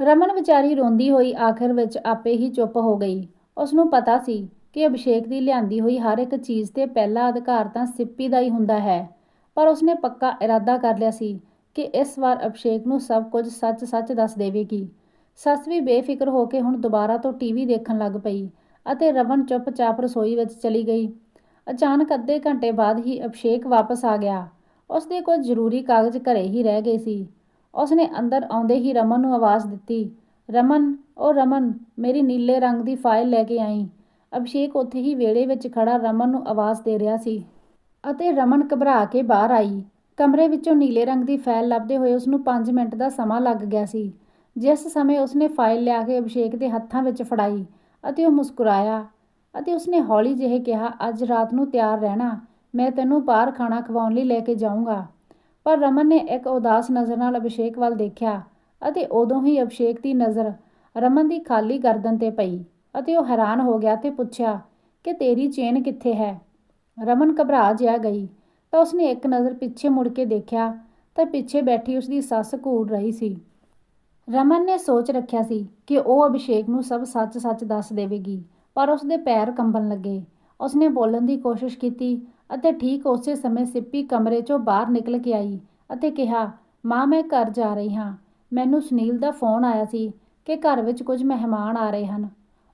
ਰਮਨ ਵਿਚਾਰੀ ਰੋਂਦੀ ਹੋਈ ਆਖਰ ਵਿੱਚ ਆਪੇ ਹੀ ਚੁੱਪ ਹੋ ਗਈ। ਉਸ ਨੂੰ ਪਤਾ ਸੀ ਕਿ ਅਭਿਸ਼ੇਕ ਦੀ ਲਿਆਂਦੀ ਹੋਈ ਹਰ ਇੱਕ ਚੀਜ਼ ਤੇ ਪਹਿਲਾ ਅਧਿਕਾਰ ਤਾਂ ਸਿੱਪੀ ਦਾ ਹੀ ਹੁੰਦਾ ਹੈ। ਪਰ ਉਸਨੇ ਪੱਕਾ ਇਰਾਦਾ ਕਰ ਲਿਆ ਸੀ ਕਿ ਇਸ ਵਾਰ ਅਭਿਸ਼ੇਕ ਨੂੰ ਸਭ ਕੁਝ ਸੱਚ-ਸੱਚ ਦੱਸ ਦੇਵੇਗੀ। ਸੱਸ ਵੀ ਬੇਫਿਕਰ ਹੋ ਕੇ ਹੁਣ ਦੁਬਾਰਾ ਤੋਂ ਟੀਵੀ ਦੇਖਣ ਲੱਗ ਪਈ ਅਤੇ ਰਵਨ ਚੁੱਪਚਾਪ ਰਸੋਈ ਵਿੱਚ ਚਲੀ ਗਈ। ਅਚਾਨਕ ਅੱਧੇ ਘੰਟੇ ਬਾਅਦ ਹੀ ਅਭਿਸ਼ੇਕ ਵਾਪਸ ਆ ਗਿਆ। ਉਸ ਦੇ ਕੁਝ ਜ਼ਰੂਰੀ ਕਾਗਜ਼ ਘਰੇ ਹੀ ਰਹਿ ਗਏ ਸੀ। ਉਸ ਨੇ ਅੰਦਰ ਆਉਂਦੇ ਹੀ ਰਮਨ ਨੂੰ ਆਵਾਜ਼ ਦਿੱਤੀ, ਰਮਨ ਉਹ ਰਮਨ, ਮੇਰੀ ਨੀਲੇ ਰੰਗ ਦੀ ਫਾਈਲ ਲੈ ਕੇ ਆਈ। ਅਭਿਸ਼ੇਕ ਉੱਥੇ ਹੀ ਵਿਹੜੇ ਵਿੱਚ ਖੜਾ ਰਮਨ ਨੂੰ ਆਵਾਜ਼ ਦੇ ਰਿਹਾ ਸੀ ਅਤੇ ਰਮਨ ਘਬਰਾ ਕੇ ਬਾਹਰ ਆਈ। ਕਮਰੇ ਵਿੱਚੋਂ ਨੀਲੇ ਰੰਗ ਦੀ ਫਾਈਲ ਲੱਭਦੇ ਹੋਏ ਉਸ ਨੂੰ 5 ਮਿੰਟ ਦਾ ਸਮਾਂ ਲੱਗ ਗਿਆ ਸੀ। ਜਿਸ ਸਮੇਂ ਉਸਨੇ ਫਾਈਲ ਲਿਆ ਕੇ ਅਭਿਸ਼ੇਕ ਦੇ ਹੱਥਾਂ ਵਿੱਚ ਫੜਾਈ ਅਤੇ ਉਹ ਮੁਸਕਰਾਇਆ ਅਤੇ ਉਸਨੇ ਹੌਲੀ ਜਿਹੇ ਕਿਹਾ, ਅੱਜ ਰਾਤ ਨੂੰ ਤਿਆਰ ਰਹਿਣਾ, ਮੈਂ ਤੈਨੂੰ ਬਾਹਰ ਖਾਣਾ ਖਵਾਉਣ ਲਈ ਲੈ ਕੇ ਜਾਊਂਗਾ। ਪਰ ਰਮਨ ਨੇ ਇੱਕ ਉਦਾਸ ਨਜ਼ਰ ਨਾਲ ਅਭਿਸ਼ੇਕ ਵੱਲ ਦੇਖਿਆ ਅਤੇ ਉਦੋਂ ਹੀ ਅਭਿਸ਼ੇਕ ਦੀ ਨਜ਼ਰ ਰਮਨ ਦੀ ਖਾਲੀ ਗਰਦਨ ਤੇ ਪਈ ਅਤੇ ਉਹ ਹੈਰਾਨ ਹੋ ਗਿਆ ਤੇ ਪੁੱਛਿਆ, ਕਿ ਤੇਰੀ ਚੇਨ ਕਿੱਥੇ ਹੈ? ਰਮਨ ਘਬਰਾ ਜਿਹਾ ਗਈ, ਤਾਂ ਉਸਨੇ ਇੱਕ ਨਜ਼ਰ ਪਿੱਛੇ ਮੁੜ ਕੇ ਦੇਖਿਆ ਤਾਂ ਪਿੱਛੇ ਬੈਠੀ ਉਸਦੀ ਸੱਸ ਘੂਰ ਰਹੀ ਸੀ। ਰਮਨ ਨੇ ਸੋਚ ਰੱਖਿਆ ਸੀ ਕਿ ਉਹ ਅਭਿਸ਼ੇਕ ਨੂੰ ਸਭ ਸੱਚ-ਸੱਚ ਦੱਸ ਦੇਵੇਗੀ, ਪਰ ਉਸਦੇ ਪੈਰ ਕੰਬਣ ਲੱਗੇ। ਉਸਨੇ ਬੋਲਣ ਦੀ ਕੋਸ਼ਿਸ਼ ਕੀਤੀ ਅਤੇ ਠੀਕ ਉਸੇ ਸਮੇਂ ਸਿੱਪੀ ਕਮਰੇ 'ਚੋਂ ਬਾਹਰ ਨਿਕਲ ਕੇ ਆਈ ਅਤੇ ਕਿਹਾ, ਮਾਂ, ਮੈਂ ਘਰ ਜਾ ਰਹੀ ਹਾਂ। ਮੈਨੂੰ ਸੁਨੀਲ ਦਾ ਫੋਨ ਆਇਆ ਸੀ ਕਿ ਘਰ ਵਿੱਚ ਕੁਝ ਮਹਿਮਾਨ ਆ ਰਹੇ ਹਨ।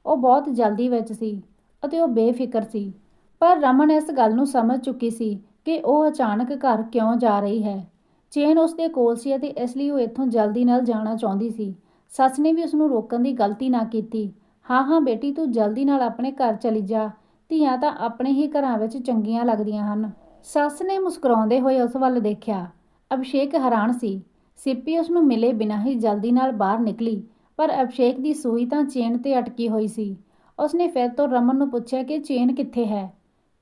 ਉਹ ਬਹੁਤ ਜਲਦੀ ਵਿੱਚ ਸੀ ਅਤੇ ਉਹ ਬੇਫਿਕਰ ਸੀ। ਪਰ ਰਮਨ ਇਸ ਗੱਲ ਨੂੰ ਸਮਝ ਚੁੱਕੀ ਸੀ ਕਿ ਉਹ ਅਚਾਨਕ ਘਰ ਕਿਉਂ ਜਾ ਰਹੀ ਹੈ। ਚੇਨ ਉਸ ਦੇ ਕੋਲ ਸੀ ਅਤੇ ਇਸ ਲਈ ਉਹ ਇੱਥੋਂ ਜਲਦੀ ਨਾਲ ਜਾਣਾ ਚਾਹੁੰਦੀ ਸੀ। ਸੱਸ ਨੇ ਵੀ ਉਸ ਨੂੰ ਰੋਕਣ ਦੀ ਗਲਤੀ ਨਾ ਕੀਤੀ। ਹਾਂ ਹਾਂ, ਬੇਟੀ, ਤੂੰ ਜਲਦੀ ਨਾਲ ਆਪਣੇ ਘਰ ਚਲੀ ਜਾ। ਧੀਆਂ ਤਾਂ ਆਪਣੇ ਹੀ ਘਰਾਂ ਵਿੱਚ ਚੰਗੀਆਂ ਲੱਗਦੀਆਂ ਹਨ। ਸੱਸ ਨੇ ਮੁਸਕਰਾਉਂਦੇ ਹੋਏ ਉਸ ਵੱਲ ਦੇਖਿਆ। ਅਭਿਸ਼ੇਕ ਹੈਰਾਨ ਸੀ। ਸਿੱਪੀ ਉਸ ਨੂੰ ਮਿਲੇ ਬਿਨਾਂ ਹੀ ਜਲਦੀ ਨਾਲ ਬਾਹਰ ਨਿਕਲੀ, ਪਰ ਅਭਿਸ਼ੇਕ ਦੀ ਸੂਈ ਤਾਂ ਚੇਨ ਤੇ ਅਟਕੀ ਹੋਈ ਸੀ। ਉਸਨੇ ਫਿਰ ਤੋਂ ਰਮਨ ਨੂੰ ਪੁੱਛਿਆ ਕਿ ਚੇਨ ਕਿੱਥੇ ਹੈ?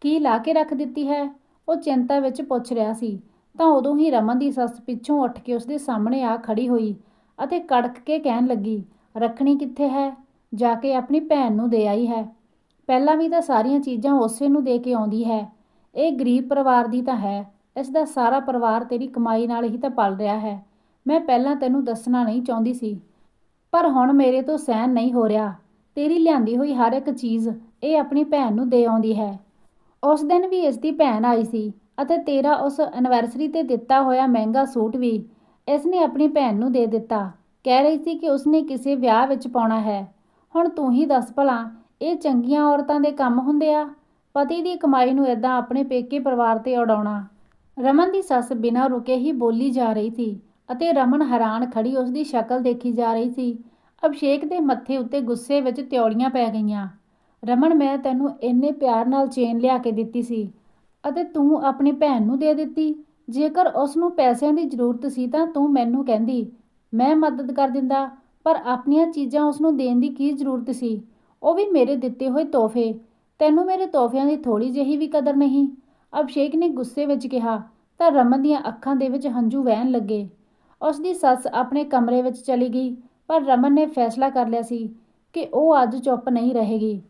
ਕੀ ਲਾ ਕੇ ਰੱਖ ਦਿੱਤੀ ਹੈ? ਉਹ ਚਿੰਤਾ ਵਿੱਚ ਪੁੱਛ ਰਿਹਾ ਸੀ। ਤਾਂ ਉਦੋਂ ਹੀ ਰਮਨ ਦੀ ਸੱਸ ਪਿੱਛੋਂ ਉੱਠ ਕੇ ਉਸਦੇ ਸਾਹਮਣੇ ਆ ਖੜੀ ਹੋਈ ਅਤੇ ਕੜਕ ਕੇ ਕਹਿਣ ਲੱਗੀ, ਰੱਖਣੀ ਕਿੱਥੇ ਹੈ? ਜਾ ਕੇ ਆਪਣੀ ਭੈਣ ਨੂੰ ਦੇ ਆਈ ਹੈ। ਪਹਿਲਾਂ ਵੀ ਤਾਂ ਸਾਰੀਆਂ ਚੀਜ਼ਾਂ ਉਸੇ ਨੂੰ ਦੇ ਕੇ ਆਉਂਦੀ ਹੈ। ਇਹ ਗਰੀਬ ਪਰਿਵਾਰ ਦੀ ਤਾਂ ਹੈ। ਇਸ ਦਾ ਸਾਰਾ ਪਰਿਵਾਰ ਤੇਰੀ ਕਮਾਈ ਨਾਲ ਹੀ ਤਾਂ ਪਲ ਰਿਹਾ ਹੈ। ਮੈਂ ਪਹਿਲਾਂ ਤੈਨੂੰ ਦੱਸਣਾ ਨਹੀਂ ਚਾਹੁੰਦੀ ਸੀ, ਪਰ ਹੁਣ ਮੇਰੇ ਤੋਂ ਸਹਿਨ ਨਹੀਂ ਹੋ ਰਿਹਾ। ਤੇਰੀ ਲਿਆਂਦੀ ਹੋਈ ਹਰ ਇੱਕ ਚੀਜ਼ ਇਹ ਆਪਣੀ ਭੈਣ ਨੂੰ ਦੇ ਆਉਂਦੀ ਹੈ। ਉਸ ਦਿਨ ਵੀ ਇਸ ਦੀ ਭੈਣ ਆਈ ਸੀ। ਅਤੇ ਤੇਰਾ ਉਸ ਐਨਵਰਸਰੀ ਤੇ ਦਿੱਤਾ ਹੋਇਆ ਮਹਿੰਗਾ ਸੂਟ ਵੀ ਇਸ ਨੇ ਆਪਣੀ ਭੈਣ ਨੂੰ ਦੇ ਦਿੱਤਾ। ਕਹਿ ਰਹੀ ਸੀ ਕਿ ਉਸਨੇ ਕਿਸੇ ਵਿਆਹ ਵਿੱਚ ਪਾਉਣਾ ਹੈ। ਹੁਣ ਤੂੰ ਹੀ ਦੱਸ ਭਲਾ, ਇਹ ਚੰਗੀਆਂ ਔਰਤਾਂ ਦੇ ਕੰਮ ਹੁੰਦੇ ਆ? ਪਤੀ ਦੀ ਕਮਾਈ ਨੂੰ ਇਦਾਂ ਆਪਣੇ ਪੇਕੇ ਪਰਿਵਾਰ ਤੇ ਉਡਾਉਣਾ। ਰਮਨ ਦੀ ਸੱਸ ਬਿਨਾਂ ਰੁਕੇ ਹੀ ਬੋਲੀ ਜਾ ਰਹੀ ਸੀ ਅਤੇ ਰਮਨ ਹੈਰਾਨ ਖੜੀ ਉਸ ਦੀ ਸ਼ਕਲ ਦੇਖੀ ਜਾ ਰਹੀ ਸੀ। ਅਭਿਸ਼ੇਕ ਦੇ ਮੱਥੇ ਉੱਤੇ ਗੁੱਸੇ ਵਿੱਚ ਤਿਉੜੀਆਂ ਪੈ ਗਈਆਂ। ਰਮਨ, ਮੈਂ ਤੈਨੂੰ ਇੰਨੇ ਪਿਆਰ ਨਾਲ ਚੇਨ ਲਿਆ ਕੇ ਦਿੱਤੀ ਸੀ। ਅਤੇ ਤੂੰ ਆਪਣੀ ਭੈਣ ਨੂੰ ਦੇ ਦਿੱਤੀ। ਜੇਕਰ ਉਸ ਨੂੰ ਪੈਸਿਆਂ ਦੀ ਜ਼ਰੂਰਤ ਸੀ ਤਾਂ ਤੂੰ ਮੈਨੂੰ ਕਹਿੰਦੀ, ਮੈਂ ਮਦਦ ਕਰ ਦਿੰਦਾ, ਪਰ ਆਪਣੀਆਂ ਚੀਜ਼ਾਂ ਉਸ ਨੂੰ ਦੇਣ ਦੀ ਕੀ ਜ਼ਰੂਰਤ ਸੀ? ਉਹ ਵੀ ਮੇਰੇ ਦਿੱਤੇ ਹੋਏ ਤੋਹਫੇ। ਤੈਨੂੰ ਮੇਰੇ ਤੋਹਫਿਆਂ ਦੀ ਥੋੜੀ ਜਿਹੀ ਵੀ ਕਦਰ ਨਹੀਂ? ਅਭਿਸ਼ੇਕ ਨੇ ਗੁੱਸੇ ਵਿੱਚ ਕਿਹਾ, ਤਾਂ ਰਮਨ ਦੀਆਂ ਅੱਖਾਂ ਦੇ ਵਿੱਚ ਹੰਝੂ ਵਹਿਣ ਲੱਗੇ। ਉਸ ਦੀ ਸੱਸ ਆਪਣੇ ਕਮਰੇ ਵਿੱਚ ਚਲੀ ਗਈ, ਪਰ ਰਮਨ ਨੇ ਫੈਸਲਾ ਕਰ ਲਿਆ ਸੀ ਕਿ ਉਹ ਅੱਜ ਚੁੱਪ ਨਹੀਂ ਰਹੇਗੀ।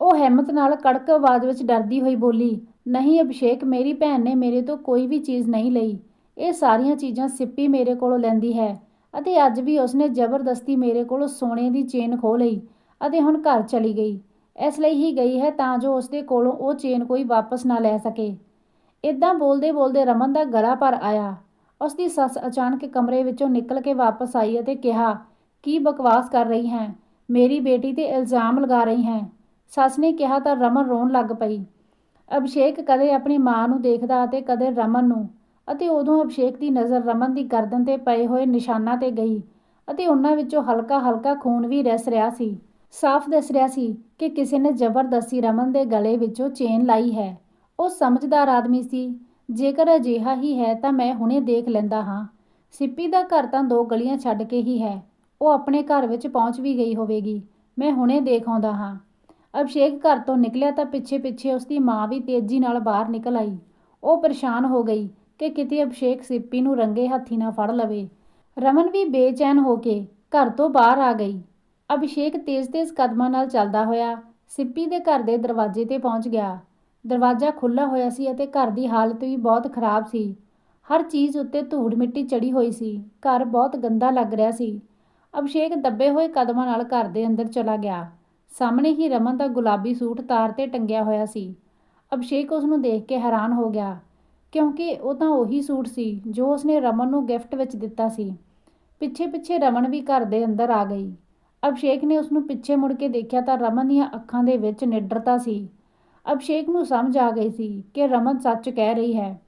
ਉਹ ਹਿੰਮਤ ਨਾਲ ਕੜਕ ਆਵਾਜ਼ ਵਿੱਚ ਡਰਦੀ ਹੋਈ ਬੋਲੀ ਨਹੀਂ, ਅਭਿਸ਼ੇਕ, ਮੇਰੀ ਭੈਣ ਨੇ ਮੇਰੇ ਤੋਂ ਕੋਈ ਵੀ ਚੀਜ਼ ਨਹੀਂ ਲਈ। ਇਹ ਸਾਰੀਆਂ ਚੀਜ਼ਾਂ ਸਿੱਪੀ ਮੇਰੇ ਕੋਲੋਂ ਲੈਂਦੀ ਹੈ ਅਤੇ ਅੱਜ ਵੀ ਉਸਨੇ ਜ਼ਬਰਦਸਤੀ ਮੇਰੇ ਕੋਲੋਂ ਸੋਨੇ ਦੀ ਚੇਨ ਖੋ ਲਈ ਅਤੇ ਹੁਣ ਘਰ ਚਲੀ ਗਈ। ਇਸ ਲਈ ਹੀ ਗਈ ਹੈ ਤਾਂ ਜੋ ਉਸਦੇ ਕੋਲੋਂ ਉਹ ਚੇਨ ਕੋਈ ਵਾਪਸ ਨਾ ਲੈ ਸਕੇ। ਇਦਾਂ ਬੋਲਦੇ ਬੋਲਦੇ ਰਮਨ ਦਾ ਗਲਾ ਭਰ ਆਇਆ। ਉਸ ਦੀ ਸੱਸ ਅਚਾਨਕ ਕਮਰੇ ਵਿੱਚੋਂ ਨਿਕਲ ਕੇ ਵਾਪਸ ਆਈ ਅਤੇ ਕਿਹਾ, ਕੀ ਬਕਵਾਸ ਕਰ ਰਹੀ ਹੈ? ਮੇਰੀ ਬੇਟੀ ਤੇ ਇਲਜ਼ਾਮ ਲਗਾ ਰਹੀ ਹੈ। ਸੱਸ ਨੇ ਕਿਹਾ ਤਾਂ ਰਮਨ ਰੋਣ ਲੱਗ ਪਈ। ਅਭਿਸ਼ੇਕ ਕਦੇ ਆਪਣੀ ਮਾਂ ਨੂੰ ਦੇਖਦਾ ਅਤੇ ਕਦੇ ਰਮਨ ਨੂੰ, ਅਤੇ ਉਦੋਂ ਅਭਿਸ਼ੇਕ ਦੀ ਨਜ਼ਰ ਰਮਨ ਦੀ ਗਰਦਨ ਤੇ ਪਏ ਹੋਏ ਨਿਸ਼ਾਨਾਂ ਤੇ ਗਈ, ਅਤੇ ਉਹਨਾਂ ਵਿੱਚੋਂ ਹਲਕਾ-ਹਲਕਾ ਖੂਨ ਵੀ ਰਿਸ ਰਿਹਾ ਸੀ। ਸਾਫ਼ ਦਿਸ ਰਿਹਾ ਸੀ ਕਿ ਕਿਸੇ ਨੇ ਜ਼ਬਰਦਸਤੀ ਰਮਨ ਦੇ ਗਲੇ ਵਿੱਚੋਂ ਚੇਨ ਲਾਈ ਹੈ। ਉਹ ਸਮਝਦਾਰ ਆਦਮੀ ਸੀ। ਜੇਕਰ ਅਜਿਹਾ ਹੀ ਹੈ ਤਾਂ ਮੈਂ ਹੁਣੇ ਦੇਖ ਲੈਂਦਾ ਹਾਂ। ਸਿੱਪੀ ਦਾ ਘਰ ਤਾਂ ਦੋ ਗਲੀਆਂ ਛੱਡ ਕੇ ਹੀ ਹੈ। ਉਹ ਆਪਣੇ ਘਰ ਵਿੱਚ ਪਹੁੰਚ ਵੀ ਗਈ ਹੋਵੇਗੀ। ਮੈਂ ਹੁਣੇ ਦੇਖ ਆਉਂਦਾ ਹਾਂ। ਅਭਿਸ਼ੇਕ ਘਰ ਤੋਂ ਨਿਕਲਿਆ ਤਾਂ ਪਿੱਛੇ-ਪਿੱਛੇ ਉਸ ਦੀ ਮਾਂ ਵੀ ਤੇਜ਼ੀ ਨਾਲ ਬਾਹਰ ਨਿਕਲ ਆਈ। ਉਹ ਪਰੇਸ਼ਾਨ ਹੋ ਗਈ ਕਿ ਕਿਤੇ ਅਭਿਸ਼ੇਕ ਸਿੱਪੀ ਨੂੰ ਰੰਗੇ ਹੱਥੀਂ ਨਾ ਫੜ ਲਵੇ। ਰਮਨ ਵੀ ਬੇਚੈਨ ਹੋ ਕੇ ਘਰ ਤੋਂ ਬਾਹਰ ਆ ਗਈ। ਅਭਿਸ਼ੇਕ ਤੇਜ਼-ਤੇਜ਼ ਕਦਮਾਂ ਨਾਲ ਚੱਲਦਾ ਹੋਇਆ ਸਿੱਪੀ ਦੇ ਘਰ ਦੇ ਦਰਵਾਜ਼ੇ ਤੇ ਪਹੁੰਚ ਗਿਆ। ਦਰਵਾਜ਼ਾ ਖੁੱਲ੍ਹਾ ਹੋਇਆ ਸੀ ਅਤੇ ਘਰ ਦੀ ਹਾਲਤ ਵੀ ਬਹੁਤ ਖਰਾਬ ਸੀ। ਹਰ ਚੀਜ਼ ਉੱਤੇ ਧੂੜ ਮਿੱਟੀ ਚੜ੍ਹੀ ਹੋਈ ਸੀ। ਘਰ ਬਹੁਤ ਗੰਦਾ ਲੱਗ ਰਿਹਾ ਸੀ। ਅਭਿਸ਼ੇਕ ਦੱਬੇ ਹੋਏ ਕਦਮਾਂ ਨਾਲ ਘਰ ਦੇ ਅੰਦਰ ਚਲਾ ਗਿਆ। ਸਾਹਮਣੇ ਹੀ ਰਮਨ ਦਾ ਗੁਲਾਬੀ ਸੂਟ ਤਾਰ ਤੇ ਟੰਗਿਆ ਹੋਇਆ ਸੀ। ਅਭਿਸ਼ੇਕ ਉਸ ਨੂੰ ਦੇਖ ਕੇ ਹੈਰਾਨ ਹੋ ਗਿਆ, ਕਿਉਂਕਿ ਉਹ ਤਾਂ ਉਹੀ ਸੂਟ ਸੀ ਜੋ ਉਸਨੇ ਰਮਨ ਨੂੰ ਗਿਫਟ ਵਿੱਚ ਦਿੱਤਾ ਸੀ। ਪਿੱਛੇ-ਪਿੱਛੇ ਰਮਨ ਵੀ ਘਰ ਦੇ ਅੰਦਰ ਆ ਗਈ। ਅਭਿਸ਼ੇਕ ਨੇ ਉਸ ਨੂੰ ਪਿੱਛੇ ਮੁੜ ਕੇ ਦੇਖਿਆ ਤਾਂ ਰਮਨ ਦੀਆਂ ਅੱਖਾਂ ਦੇ ਵਿੱਚ ਨਿਡਰਤਾ ਸੀ। ਅਭਿਸ਼ੇਕ ਨੂੰ ਸਮਝ ਆ ਗਈ ਸੀ ਕਿ ਰਮਨ ਸੱਚ ਕਹਿ ਰਹੀ ਹੈ।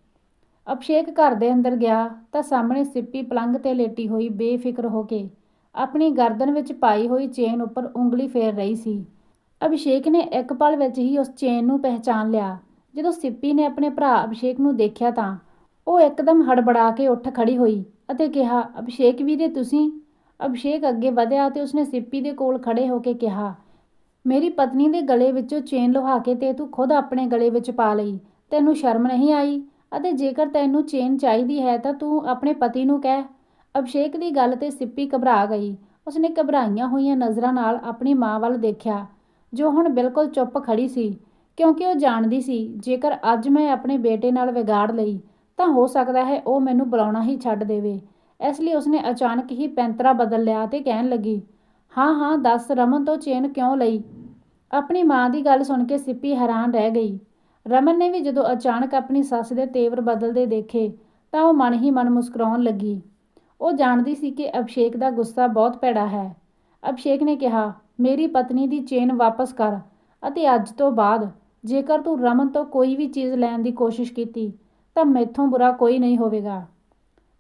ਅਭਿਸ਼ੇਕ ਘਰ ਦੇ ਅੰਦਰ ਗਿਆ ਤਾਂ ਸਾਹਮਣੇ ਸਿੱਪੀ ਪਲੰਗ ਤੇ ਲੇਟੀ ਹੋਈ ਬੇਫਿਕਰ ਹੋ ਕੇ ਆਪਣੀ ਗਰਦਨ ਵਿੱਚ ਪਾਈ ਹੋਈ ਚੇਨ ਉੱਪਰ ਉਂਗਲੀ ਫੇਰ ਰਹੀ ਸੀ। ਅਭਿਸ਼ੇਕ ਨੇ ਇੱਕ ਪਲ ਵਿੱਚ ਹੀ ਉਸ ਚੇਨ ਨੂੰ ਪਹਿਚਾਨ ਲਿਆ। ਜਦੋਂ ਸਿੱਪੀ ਨੇ ਆਪਣੇ ਭਰਾ ਅਭਿਸ਼ੇਕ ਨੂੰ ਦੇਖਿਆ ਤਾਂ ਉਹ ਇੱਕਦਮ ਹੜਬੜਾ ਕੇ ਉੱਠ ਖੜੀ ਹੋਈ ਅਤੇ ਕਿਹਾ, ਅਭਿਸ਼ੇਕ ਵੀਰੇ, ਤੁਸੀਂ? ਅਭਿਸ਼ੇਕ ਅੱਗੇ ਵਧਿਆ ਤੇ ਉਸਨੇ ਸਿੱਪੀ ਦੇ ਕੋਲ ਖੜੇ ਹੋ ਕੇ ਕਿਹਾ, ਮੇਰੀ ਪਤਨੀ ਦੇ ਗਲੇ ਵਿੱਚੋਂ ਚੇਨ ਲੁਹਾ ਕੇ ਤੇ ਤੂੰ ਖੁਦ ਆਪਣੇ ਗਲੇ ਵਿੱਚ ਪਾ ਲਈ। ਤੈਨੂੰ ਸ਼ਰਮ ਨਹੀਂ ਆਈ? ਅਤੇ ਜੇਕਰ ਤੈਨੂੰ ਚੇਨ ਚਾਹੀਦੀ ਹੈ ਤਾਂ ਤੂੰ ਆਪਣੇ ਪਤੀ ਨੂੰ ਕਹਿ। ਅਭਿਸ਼ੇਕ ਦੀ ਗੱਲ ਤੇ ਸਿੱਪੀ ਘਬਰਾ ਗਈ। ਉਸਨੇ ਘਬਰਾਈਆਂ ਹੋਈਆਂ ਨਜ਼ਰਾਂ ਨਾਲ ਆਪਣੀ ਮਾਂ ਵੱਲ ਦੇਖਿਆ, ਜੋ ਹੁਣ ਬਿਲਕੁਲ ਚੁੱਪ ਖੜੀ ਸੀ, ਕਿਉਂਕਿ ਉਹ ਜਾਣਦੀ ਸੀ, ਜੇਕਰ ਅੱਜ ਮੈਂ ਆਪਣੇ ਬੇਟੇ ਨਾਲ ਵਿਗਾੜ ਲਈ, ਤਾਂ ਹੋ ਸਕਦਾ ਹੈ ਉਹ ਮੈਨੂੰ ਬੁਲਾਉਣਾ ਹੀ ਛੱਡ ਦੇਵੇ। ਇਸ ਲਈ ਉਸਨੇ ਅਚਾਨਕ ਹੀ ਪੈਂਤਰਾ ਬਦਲ ਲਿਆ ਤੇ ਕਹਿਣ ਲੱਗੀ, ਹਾਂ ਹਾਂ, ਦੱਸ, ਰਮਨ ਤੋਂ ਚੇਨ ਕਿਉਂ ਲਈ? ਆਪਣੀ ਮਾਂ ਦੀ ਗੱਲ ਸੁਣ ਕੇ ਸਿੱਪੀ ਹੈਰਾਨ ਰਹਿ ਗਈ। ਰਮਨ ਨੇ ਵੀ ਜਦੋਂ ਅਚਾਨਕ ਆਪਣੀ ਸੱਸ ਦੇ ਤੇਵਰ ਬਦਲਦੇ ਦੇਖੇ, ਤਾਂ ਉਹ ਮਨ ਹੀ ਮਨ ਮੁਸਕਰਾਉਣ ਲੱਗੀ। ਉਹ ਜਾਣਦੀ ਸੀ ਕਿ ਅਭਿਸ਼ੇਕ ਦਾ ਗੁੱਸਾ ਬਹੁਤ ਭੈੜਾ ਹੈ। ਅਭਿਸ਼ੇਕ ਨੇ ਕਿਹਾ, ਮੇਰੀ ਪਤਨੀ ਦੀ ਚੇਨ ਵਾਪਸ ਕਰ ਅਤੇ ਅੱਜ ਤੋਂ ਬਾਅਦ ਜੇਕਰ ਤੂੰ ਰਮਨ ਤੋਂ ਕੋਈ ਵੀ ਚੀਜ਼ ਲੈਣ ਦੀ ਕੋਸ਼ਿਸ਼ ਕੀਤੀ, ਤਾਂ ਮੈਥੋਂ ਬੁਰਾ ਕੋਈ ਨਹੀਂ ਹੋਵੇਗਾ।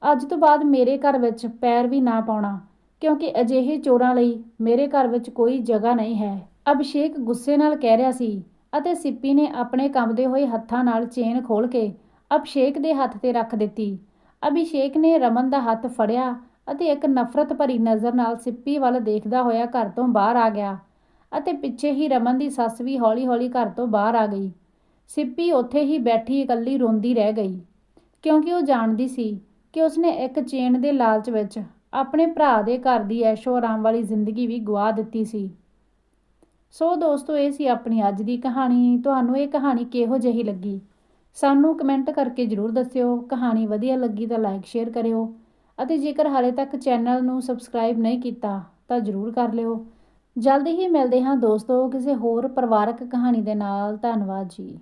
ਅੱਜ ਤੋਂ ਬਾਅਦ ਮੇਰੇ ਘਰ ਵਿੱਚ ਪੈਰ ਵੀ ਨਾ ਪਾਉਣਾ, ਕਿਉਂਕਿ ਅਜਿਹੇ ਚੋਰਾਂ ਲਈ ਮੇਰੇ ਘਰ ਵਿੱਚ ਕੋਈ ਜਗ੍ਹਾ ਨਹੀਂ ਹੈ। ਅਭਿਸ਼ੇਕ ਗੁੱਸੇ ਨਾਲ ਕਹਿ ਰਿਹਾ ਸੀ ਅਤੇ ਸਿੱਪੀ ਨੇ ਆਪਣੇ ਕੰਬਦੇ ਹੋਏ ਹੱਥਾਂ ਨਾਲ ਚੇਨ ਖੋਲ ਕੇ ਅਭਿਸ਼ੇਕ ਦੇ ਹੱਥ ਤੇ ਰੱਖ ਦਿੱਤੀ। ਅਭਿਸ਼ੇਕ ਨੇ ਰਮਨ ਦਾ ਹੱਥ ਫੜਿਆ ਅਤੇ ਇੱਕ ਨਫ਼ਰਤ ਭਰੀ ਨਜ਼ਰ ਨਾਲ ਸਿੱਪੀ ਵੱਲ ਦੇਖਦਾ ਹੋਇਆ ਘਰ ਤੋਂ ਬਾਹਰ ਆ ਗਿਆ ਅਤੇ ਪਿੱਛੇ ਹੀ ਰਮਨ ਦੀ ਸੱਸ ਵੀ ਹੌਲੀ-ਹੌਲੀ ਘਰ ਤੋਂ ਬਾਹਰ ਆ ਗਈ। ਸਿੱਪੀ ਉੱਥੇ ਹੀ ਬੈਠੀ ਇਕੱਲੀ ਰੋਂਦੀ ਰਹਿ ਗਈ, ਕਿਉਂਕਿ ਉਹ ਜਾਣਦੀ ਸੀ ਕਿ ਉਸਨੇ ਇੱਕ ਚੇਨ ਦੇ ਲਾਲਚ ਵਿੱਚ ਆਪਣੇ ਭਰਾ ਦੇ ਘਰ ਦੀ ਐਸ਼ੋ ਆਰਾਮ ਵਾਲੀ ਜ਼ਿੰਦਗੀ ਵੀ ਗਵਾ ਦਿੱਤੀ ਸੀ। ਸੋ ਦੋਸਤੋ, ਇਹ ਸੀ ਆਪਣੀ ਅੱਜ ਦੀ ਕਹਾਣੀ। ਤੁਹਾਨੂੰ ਇਹ ਕਹਾਣੀ ਕਿਹੋ ਜਿਹੀ ਲੱਗੀ? ਸਾਨੂੰ ਕਮੈਂਟ ਕਰਕੇ ਜਰੂਰ ਦੱਸਿਓ, ਕਹਾਣੀ ਵਧੀਆ ਲੱਗੀ ਤਾਂ ਲਾਈਕ ਸ਼ੇਅਰ ਕਰਿਓ ਅਤੇ ਜੇਕਰ ਹਾਲੇ ਤੱਕ ਚੈਨਲ ਨੂੰ ਸਬਸਕ੍ਰਾਈਬ ਨਹੀਂ ਕੀਤਾ ਤਾਂ ਜਰੂਰ ਕਰ ਲਿਓ। ਜਲਦੀ ਹੀ ਮਿਲਦੇ ਹਾਂ ਦੋਸਤੋ ਕਿਸੇ ਹੋਰ ਪਰਿਵਾਰਕ ਕਹਾਣੀ ਦੇ ਨਾਲ। ਧੰਨਵਾਦ ਜੀ।